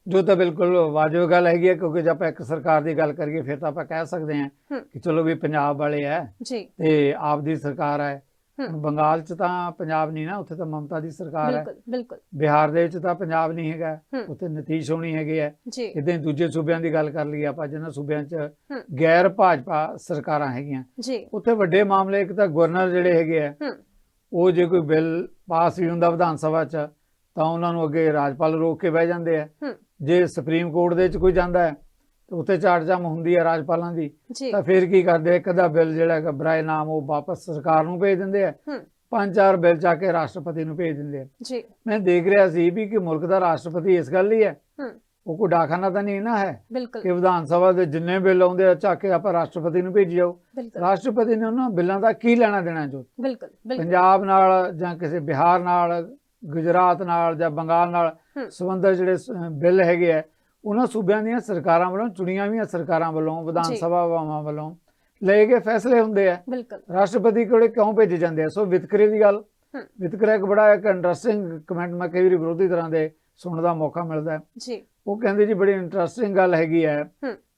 ਜੋ ਤਾਂ ਬਿਲਕੁਲ ਵਾਜਬ ਗੱਲ ਹੈਗੀ ਹੈ ਕਿਉਂਕਿ ਜੇ ਆਪਾਂ ਇੱਕ ਸਰਕਾਰ ਦੀ ਗੱਲ ਕਰੀਏ ਫਿਰ ਤਾਂ ਆਪਾਂ ਕਹਿ ਸਕਦੇ ਹਾਂ। ਕਿ ਚਲੋ ਵੀ ਪੰਜਾਬ ਵਾਲੇ ਹੈ ਜੀ। ਤੇ ਆਪ ਦੀ ਸਰਕਾਰ ਹੈ। ਬੰਗਾਲ 'ਚ ਤਾਂ ਪੰਜਾਬ ਨਹੀਂ ਨਾ ਉੱਥੇ ਤਾਂ ਮਮਤਾ ਦੀ ਸਰਕਾਰ ਹੈ ਬਿਲਕੁਲ ਬਿਲਕੁਲ। ਬਿਹਾਰ ਦੇ ਵਿੱਚ ਤਾਂ ਪੰਜਾਬ ਨਹੀਂ ਹੈਗਾ। ਉੱਥੇ ਨਤੀਸ਼ ਹੋਣੀ ਹੈਗੇ ਹੈ ਇਦਾਂ ਹੀ ਦੂਜੇ ਸੂਬਿਆਂ ਦੀ ਗੱਲ ਕਰ ਲਈਏ ਆਪਾਂ ਜਿਹਨਾਂ ਸੂਬਿਆਂ 'ਚ। ਗੈਰ ਭਾਜਪਾ ਸਰਕਾਰਾਂ ਹੈਗੀਆਂ। ਜੀ। ਉੱਥੇ ਵੱਡੇ ਮਾਮਲੇ ਇੱਕ ਤਾਂ ਗਵਰਨਰ ਜਿਹੜੇ ਹੈਗੇ ਆ ਉਹ ਜੇ ਕੋਈ ਬਿੱਲ ਪਾਸ ਵੀ ਹੁੰਦਾ ਵਿਧਾਨ ਸਭਾ 'ਚ ਤਾਂ ਉਹਨਾਂ ਨੂੰ ਅੱਗੇ ਰਾਜਪਾਲ ਰੋਕ ਕੇ ਬਹਿ ਜਾਂਦੇ ਆ। ਜੇ ਸੁਪਰੀਮ ਕੋਰਟ ਦੇ ਵਿੱਚ ਕੋਈ ਜਾਂਦਾ ਹੈ ਤਾਂ ਉੱਥੇ ਚਾੜਜਾਮ ਹੁੰਦੀ ਹੈ ਰਾਜਪਾਲਾਂ ਦੀ ਤਾਂ ਫਿਰ ਕੀ ਕਰਦੇ? ਇੱਕ ਅੱਧਾ ਬਿੱਲ ਜਿਹੜਾ ਹੈਗਾ ਬਰਾਏ ਨਾਮ ਉਹ ਵਾਪਸ ਸਰਕਾਰ ਨੂੰ ਭੇਜ ਦਿੰਦੇ ਆ। ਪੰਜ ਚਾਰ ਬਿੱਲ ਚਾ ਕੇ ਰਾਸ਼ਟਰਪਤੀ ਨੂੰ ਭੇਜ ਦਿੰਦੇ ਆ। ਜੀ। ਮੈਂ ਦੇਖ ਰਿਹਾ ਸੀ ਵੀ ਕਿ ਮੁਲਕ ਦਾ ਰਾਸ਼ਟਰਪਤੀ ਇਸ ਗੱਲ ਲਈ ਹੈ। ਹੂੰ। ਉਹ ਕੋਈ ਡਾਕਖਾਨਾ ਤਾਂ ਨਹੀਂ ਨਾ ਹੈ ਕਿ ਵਿਧਾਨ ਸਭਾ ਦੇ ਜਿੰਨੇ ਬਿੱਲ ਆਉਂਦੇ ਆ ਚੱਕ ਕੇ ਆਪਾਂ ਰਾਸ਼ਟਰਪਤੀ ਨੂੰ ਭੇਜੀ ਜਾਓ। ਰਾਸ਼ਟਰਪਤੀ ਨੇ ਉਹਨਾਂ ਬਿੱਲਾਂ ਦਾ ਕੀ ਲੈਣਾ ਦੇਣਾ ਜੋ ਬਿਲਕੁਲ। ਪੰਜਾਬ ਨਾਲ ਜਾਂ ਕਿਸੇ ਬਿਹਾਰ ਨਾਲ ਗੁਜਰਾਤ ਨਾਲ ਜਾਂ ਬੰਗਾਲ ਨਾਲ। ਸੰਬੰਧਿਤ ਜਿਹੜੇ ਬਿੱਲ ਹੈਗੇ ਆ ਉਹਨਾਂ ਸੂਬਿਆਂ ਦੀਆਂ ਸਰਕਾਰਾਂ ਵੱਲੋਂ ਚੁਣੀਆਂ ਹੋਈਆਂ ਸਰਕਾਰਾਂ ਵੱਲੋਂ ਵਿਧਾਨ। ਸਭਾਵਾਂ ਵੱਲੋਂ ਲਏ ਗਏ ਫੈਸਲੇ ਹੁੰਦੇ ਆ। ਰਾਸ਼ਟਰਪਤੀ ਕੋਲੇ ਕਿਉਂ ਭੇਜੇ ਜਾਂਦੇ ਆ? ਸੋ ਵਿਤਕਰੇ ਦੀ ਗੱਲ। ਵਿਤਕਰਾ ਇੱਕ ਬੜਾ ਇੱਕ ਇੰਟਰਸਟਿੰਗ ਕਮੈਂਟ ਮੈਂ ਕਈ ਵਾਰੀ ਵਿਰੋਧੀ ਤਰ੍ਹਾਂ ਦੇ ਸੁਣਨ ਦਾ ਮੌਕਾ ਮਿਲਦਾ ਹੈ। ਜੀ। ਉਹ ਕਹਿੰਦੇ ਜੀ ਬੜੀ ਇੰਟਰਸਟਿੰਗ ਗੱਲ ਹੈਗੀ ਹੈ।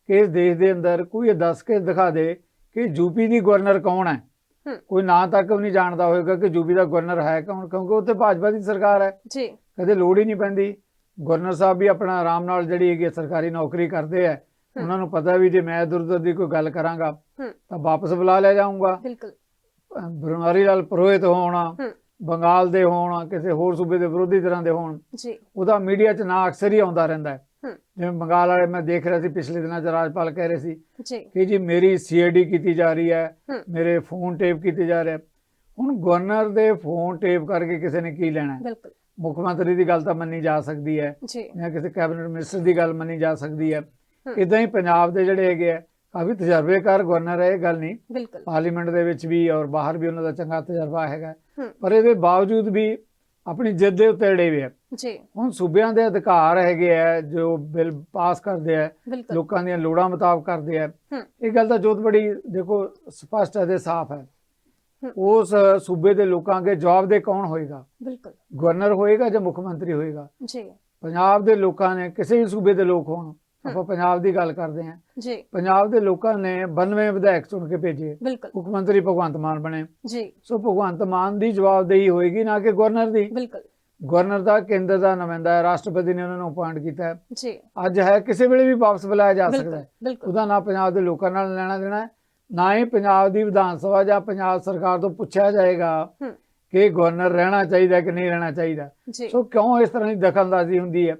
ਕਿ ਇਸ ਦੇਸ਼ ਦੇ ਅੰਦਰ ਕੋਈ ਇਹ ਦੱਸ ਕੇ ਦਿਖਾ ਦੇ ਕਿ ਯੂਪੀ ਦੀ ਗਵਰਨਰ ਕੌਣ ਹੈ। ਹੂੰ। ਕੋਈ ਨਾਂ ਤੱਕ ਵੀ ਨਹੀਂ ਜਾਣਦਾ ਹੋਵੇਗਾ ਕਿ ਯੂਪੀ ਦਾ ਗਵਰਨਰ ਹੈ ਕੌਣ ਕਿਉਂਕਿ ਉੱਥੇ ਭਾਜਪਾ ਦੀ ਸਰਕਾਰ ਹੈ। ਜੀ। ਕਦੇ ਲੋੜ ਹੀ ਨਹੀਂ ਪੈਂਦੀ ਗਵਰਨਰ ਸਾਹਿਬ ਵੀ ਆਪਣਾ ਆਰਾਮ ਨਾਲ ਜਿਹੜੀ ਹੈਗੀ ਸਰਕਾਰੀ ਨੌਕਰੀ ਕਰਦੇ ਆ। ਉਹਨਾਂ ਨੂੰ ਪਤਾ ਵੀ ਜੇ ਮੈਂ ਉਧਰ ਦੀ ਕੋਈ ਗੱਲ ਕਰਾਂਗਾ। ਤਾਂ ਵਾਪਸ ਬੁਲਾ ਲਿਆ ਜਾਊਂਗਾ ਬਿਲਕੁਲ ਬਰਨਾਰੀ ਲਾਲ ਪੁਰੋਹਿਤ ਹੋਣ। ਬੰਗਾਲ ਦੇ ਹੋਣ ਕਿਸੇ ਹੋਰ ਸੂਬੇ ਦੇ ਵਿਰੋਧੀ ਤਰ੍ਹਾਂ ਦੇ ਹੋਣ ਜੀ ਉਹਦਾ ਮੀਡੀਆ 'ਚ ਨਾਂ ਅਕਸਰ ਹੀ ਆਉਂਦਾ ਰਹਿੰਦਾ ਹੈ। ਜਿਵੇਂ ਬੰਗਾਲ ਵਾਲੇ ਮੈਂ ਦੇਖ ਰਿਹਾ ਸੀ ਪਿਛਲੇ ਦਿਨਾਂ 'ਚ ਰਾਜਪਾਲ ਕਹਿ ਰਹੇ ਸੀ ਜੀ ਕਿ ਜੀ ਮੇਰੀ ਸੀਆਈਡੀ ਕੀਤੀ ਜਾ ਰਹੀ ਹੈ। ਮੇਰੇ ਫੋਨ ਟੇਪ ਕੀਤੇ ਜਾ ਰਹੇ ਹੁਣ ਗਵਰਨਰ ਦੇ ਫੋਨ ਟੇਪ ਕਰਕੇ ਕਿਸੇ ਨੇ ਕੀ ਲੈਣਾ ਬਿਲਕੁਲ ਮੁੱਖ ਮੰਤਰੀ ਦੀ ਗੱਲ ਤਾਂ ਮੰਨੀ ਜਾ ਸਕਦੀ ਹੈ ਜੀ। ਕਿਸੇ ਕੈਬਨਿਟ ਮਿਨਿਸਟਰ ਦੀ ਗੱਲ ਮੰਨੀ ਜਾ ਸਕਦੀ ਹੈ। ਇਦਾਂ ਹੀ ਪੰਜਾਬ ਦੇ ਜਿਹੜੇ ਹੈਗੇ ਆ ਕਾਫੀ ਤਜਰਬੇਕਾਰ ਗਵਰਨਰ ਹੈ ਇਹ ਗੱਲ ਨਹੀਂ। ਪਾਰਲੀਮੈਂਟ ਦੇ ਵਿੱਚ ਵੀ ਔਰ ਬਾਹਰ ਵੀ ਉਹਨਾਂ ਦਾ ਚੰਗਾ ਤਜਰਬਾ ਹੈਗਾ। ਪਰ ਇਹਦੇ ਬਾਵਜੂਦ ਵੀ ਆਪਣੀ ਜਿੱਦ ਦੇ ਉੱਤੇ ਅੜੇ ਹੋਏ ਆ। ਜੀ। ਹੁਣ ਸੂਬਿਆਂ ਦੇ ਅਧਿਕਾਰ ਹੈਗੇ ਆ ਜੋ ਬਿੱਲ ਪਾਸ ਕਰਦੇ ਆ ਲੋਕਾਂ ਦੀਆਂ ਲੋੜਾਂ ਮੁਤਾਬਕ ਕਰਦੇ ਆ। ਇਹ ਗੱਲ ਤਾਂ ਜੋਤ ਬੜੀ ਦੇਖੋ ਸਪਸ਼ਟ ਹੈ ਤੇ ਸਾਫ਼ ਹੂੰ। ਉਸ ਸੂਬੇ ਦੇ ਲੋਕਾਂ ਅੱਗੇ ਜਵਾਬ ਦੇ ਕੌਣ ਹੋਏਗਾ? ਬਿਲਕੁਲ। ਗਵਰਨਰ ਹੋਏਗਾ ਜਾਂ ਮੁੱਖ ਮੰਤਰੀ ਹੋਏਗਾ? ਜੀ। ਪੰਜਾਬ ਦੇ ਲੋਕਾਂ ਨੇ ਕਿਸੇ ਵੀ ਸੂਬੇ ਦੇ ਲੋਕ ਹੋਣ ਆਪਾਂ ਪੰਜਾਬ ਦੀ ਗੱਲ ਕਰਦੇ ਹਾਂ। ਜੀ। ਪੰਜਾਬ ਦੇ ਲੋਕਾਂ ਨੇ 92 ਵਿਧਾਇਕ ਚੁਣ ਕੇ ਭੇਜੇ। ਮੁੱਖ ਮੰਤਰੀ ਭਗਵੰਤ ਮਾਨ ਬਣੇ। ਜੀ। ਸੋ ਭਗਵੰਤ ਮਾਨ ਦੀ ਜਵਾਬਦੇਹੀ ਹੋਏਗੀ ਨਾ ਕਿ ਗਵਰਨਰ ਦੀ? ਬਿਲਕੁਲ। ਗਵਰਨਰ ਦਾ ਕੇਂਦਰ ਦਾ ਨੁਮਾਇੰਦਾ ਹੈ। ਰਾਸ਼ਟਰਪਤੀ ਨੇ ਉਹਨਾਂ ਨੂੰ ਅਪਾਇੰਟ ਕੀਤਾ ਹੈ। ਜੀ। ਅੱਜ ਹੈ ਕਿਸੇ ਵੇਲੇ ਵੀ ਵਾਪਸ ਬੁਲਾਇਆ ਜਾ ਸਕਦਾ ਹੈ। ਉਹਦਾ ਨਾ ਪੰਜਾਬ ਦੇ ਲੋਕਾਂ ਨਾਲ ਲੈਣਾ ਦੇਣਾ ਹੈ, ਨਾ ਹੀ ਪੰਜਾਬ ਦੀ ਵਿਧਾਨ ਸਭਾ ਜਾਂ ਪੰਜਾਬ ਸਰਕਾਰ ਤੋਂ ਪੁੱਛਿਆ ਜਾਏਗਾ। ਕਿ ਗਵਰਨਰ ਰਹਿਣਾ ਚਾਹੀਦਾ ਕਿ ਨਹੀਂ ਰਹਿਣਾ ਚਾਹੀਦਾ ਸੋ ਕਿਉਂ ਇਸ ਤਰ੍ਹਾਂ ਦੀ ਦਖਲਅੰਦਾਜ਼ੀ ਹੁੰਦੀ ਹੈ।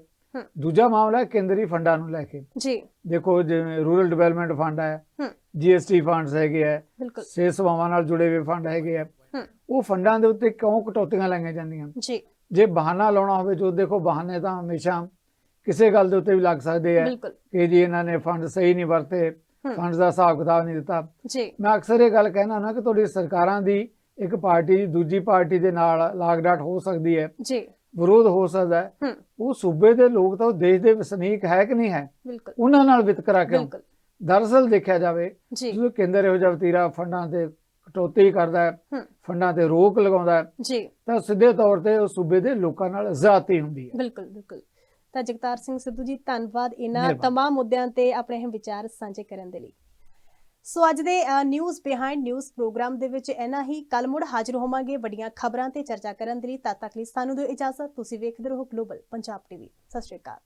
ਦੂਜਾ ਮਾਮਲਾ ਕੇਂਦਰੀ ਫੰਡਾਂ ਨੂੰ ਲੈ ਕੇ ਜੀ ਦੇਖੋ ਜਿਵੇਂ ਰੂਰਲ ਡਿਵੈਲਪਮੈਂਟ ਫੰਡ ਹੈ। ਜੀਐਸਟੀ ਫੰਡਸ ਹੈਗੇ ਬਿਲਕੁਲ ਸਿਹਤ ਸੇਵਾਵਾਂ ਨਾਲ ਜੁੜੇ ਹੋਏ ਫੰਡ ਹੈਗੇ ਆ। ਉਹ ਫੰਡਾਂ ਦੇ ਉੱਤੇ ਕਿਉਂ ਕਟੌਤੀਆਂ ਲਾਈਆਂ ਜਾਂਦੀਆਂ ਜੀ ਜੇ ਬਹਾਨਾ ਲਾਉਣਾ ਹੋਵੇ ਜੋ ਦੇਖੋ ਬਹਾਨੇ ਤਾਂ ਹਮੇਸ਼ਾ ਕਿਸੇ ਗੱਲ ਦੇ ਉੱਤੇ ਵੀ ਲੱਗ ਸਕਦੇ ਆ ਕਿ ਜੀ ਇਹਨਾਂ ਨੇ ਫੰਡ ਸਹੀ ਨਹੀਂ ਵਰਤੇ। ਫੰਡਸ ਦਾ ਹਿਸਾਬ ਕਿਤਾਬ ਨਹੀਂ ਦਿੱਤਾ। ਜੀ। ਮੈਂ ਅਕਸਰ ਇਹ ਗੱਲ ਕਹਿਣਾ ਨਾ ਕਿ ਤੁਹਾਡੀ ਸਰਕਾਰਾਂ ਦੀ ਇੱਕ ਪਾਰਟੀ ਦੂਜੀ ਪਾਰਟੀ ਦੇ ਨਾਲ ਲਾਗਡਾਟ ਹੋ ਸਕਦੀ ਹੈ। ਜੀ। ਵਿਰੋਧ ਹੋ ਸਕਦਾ ਹੈ। ਉਹ ਸੂਬੇ ਦੇ ਲੋਕ ਤਾਂ ਉਹ ਦੇਸ਼ ਦੇ ਵਸਨੀਕ ਹੈ ਕਿ ਨਹੀਂ ਹੈ? ਉਹਨਾਂ ਨਾਲ ਵਿਤਕਰਾ ਕਿਉਂ ਦਰਅਸਲ ਦੇਖਿਆ ਜਾਵੇ ਜਦੋਂ ਕੇਂਦਰ ਇਹੋ ਜਿਹਾ ਵਤੀਰਾ ਫੰਡਾਂ ਤੇ ਕਟੌਤੀ ਕਰਦਾ ਹੈ ਫੰਡਾਂ ਤੇ ਰੋਕ ਲਗਾਉਂਦਾ ਹੈ ਜੀ। ਤਾਂ ਸਿੱਧੇ ਤੌਰ ਤੇ ਉਸ ਸੂਬੇ ਦੇ ਲੋਕਾਂ ਨਾਲ ਜ਼ਿਆਦਤੀ ਹੁੰਦੀ ਹੈ। ਬਿਲਕੁਲ ਬਿਲਕੁਲ। ਤਾਂ ਜਗਤਾਰ ਸਿੰਘ ਸਿੱਧੂ ਜੀ ਧੰਨਵਾਦ ਇਹਨਾਂ ਮਿਹਰਬਾਨੀ। तमाम ਮੁੱਦਿਆਂ ਤੇ ਆਪਣੇ ਅਹਿਮ ਵਿਚਾਰ ਸਾਂਝੇ ਕਰਨ ਦੇ ਲਈ ਸੋ ਅੱਜ ਦੇ ਨਿਊਜ਼ ਬਿਹਾਈਂਡ ਨਿਊਜ਼ ਪ੍ਰੋਗਰਾਮ ਦੇ ਵਿੱਚ ਇਹਨਾਂ ਹੀ ਕੱਲ ਮੁੜ ਹਾਜ਼ਰ ਹੋਵਾਂਗੇ ਵੱਡੀਆਂ ਖਬਰਾਂ ਤੇ ਚਰਚਾ ਕਰਨ ਦੇ ਲਈ ਤਦ ਤੱਕ ਲਈ ਸਾਨੂੰ ਦਿਓ ਇਜਾਜ਼ਤ ਤੁਸੀਂ ਵੇਖਦੇ ਰਹੋ ਗਲੋਬਲ ਪੰਜਾਬ ਟੀਵੀ ਸਤਿ ਸ਼੍ਰੀ ਅਕਾਲ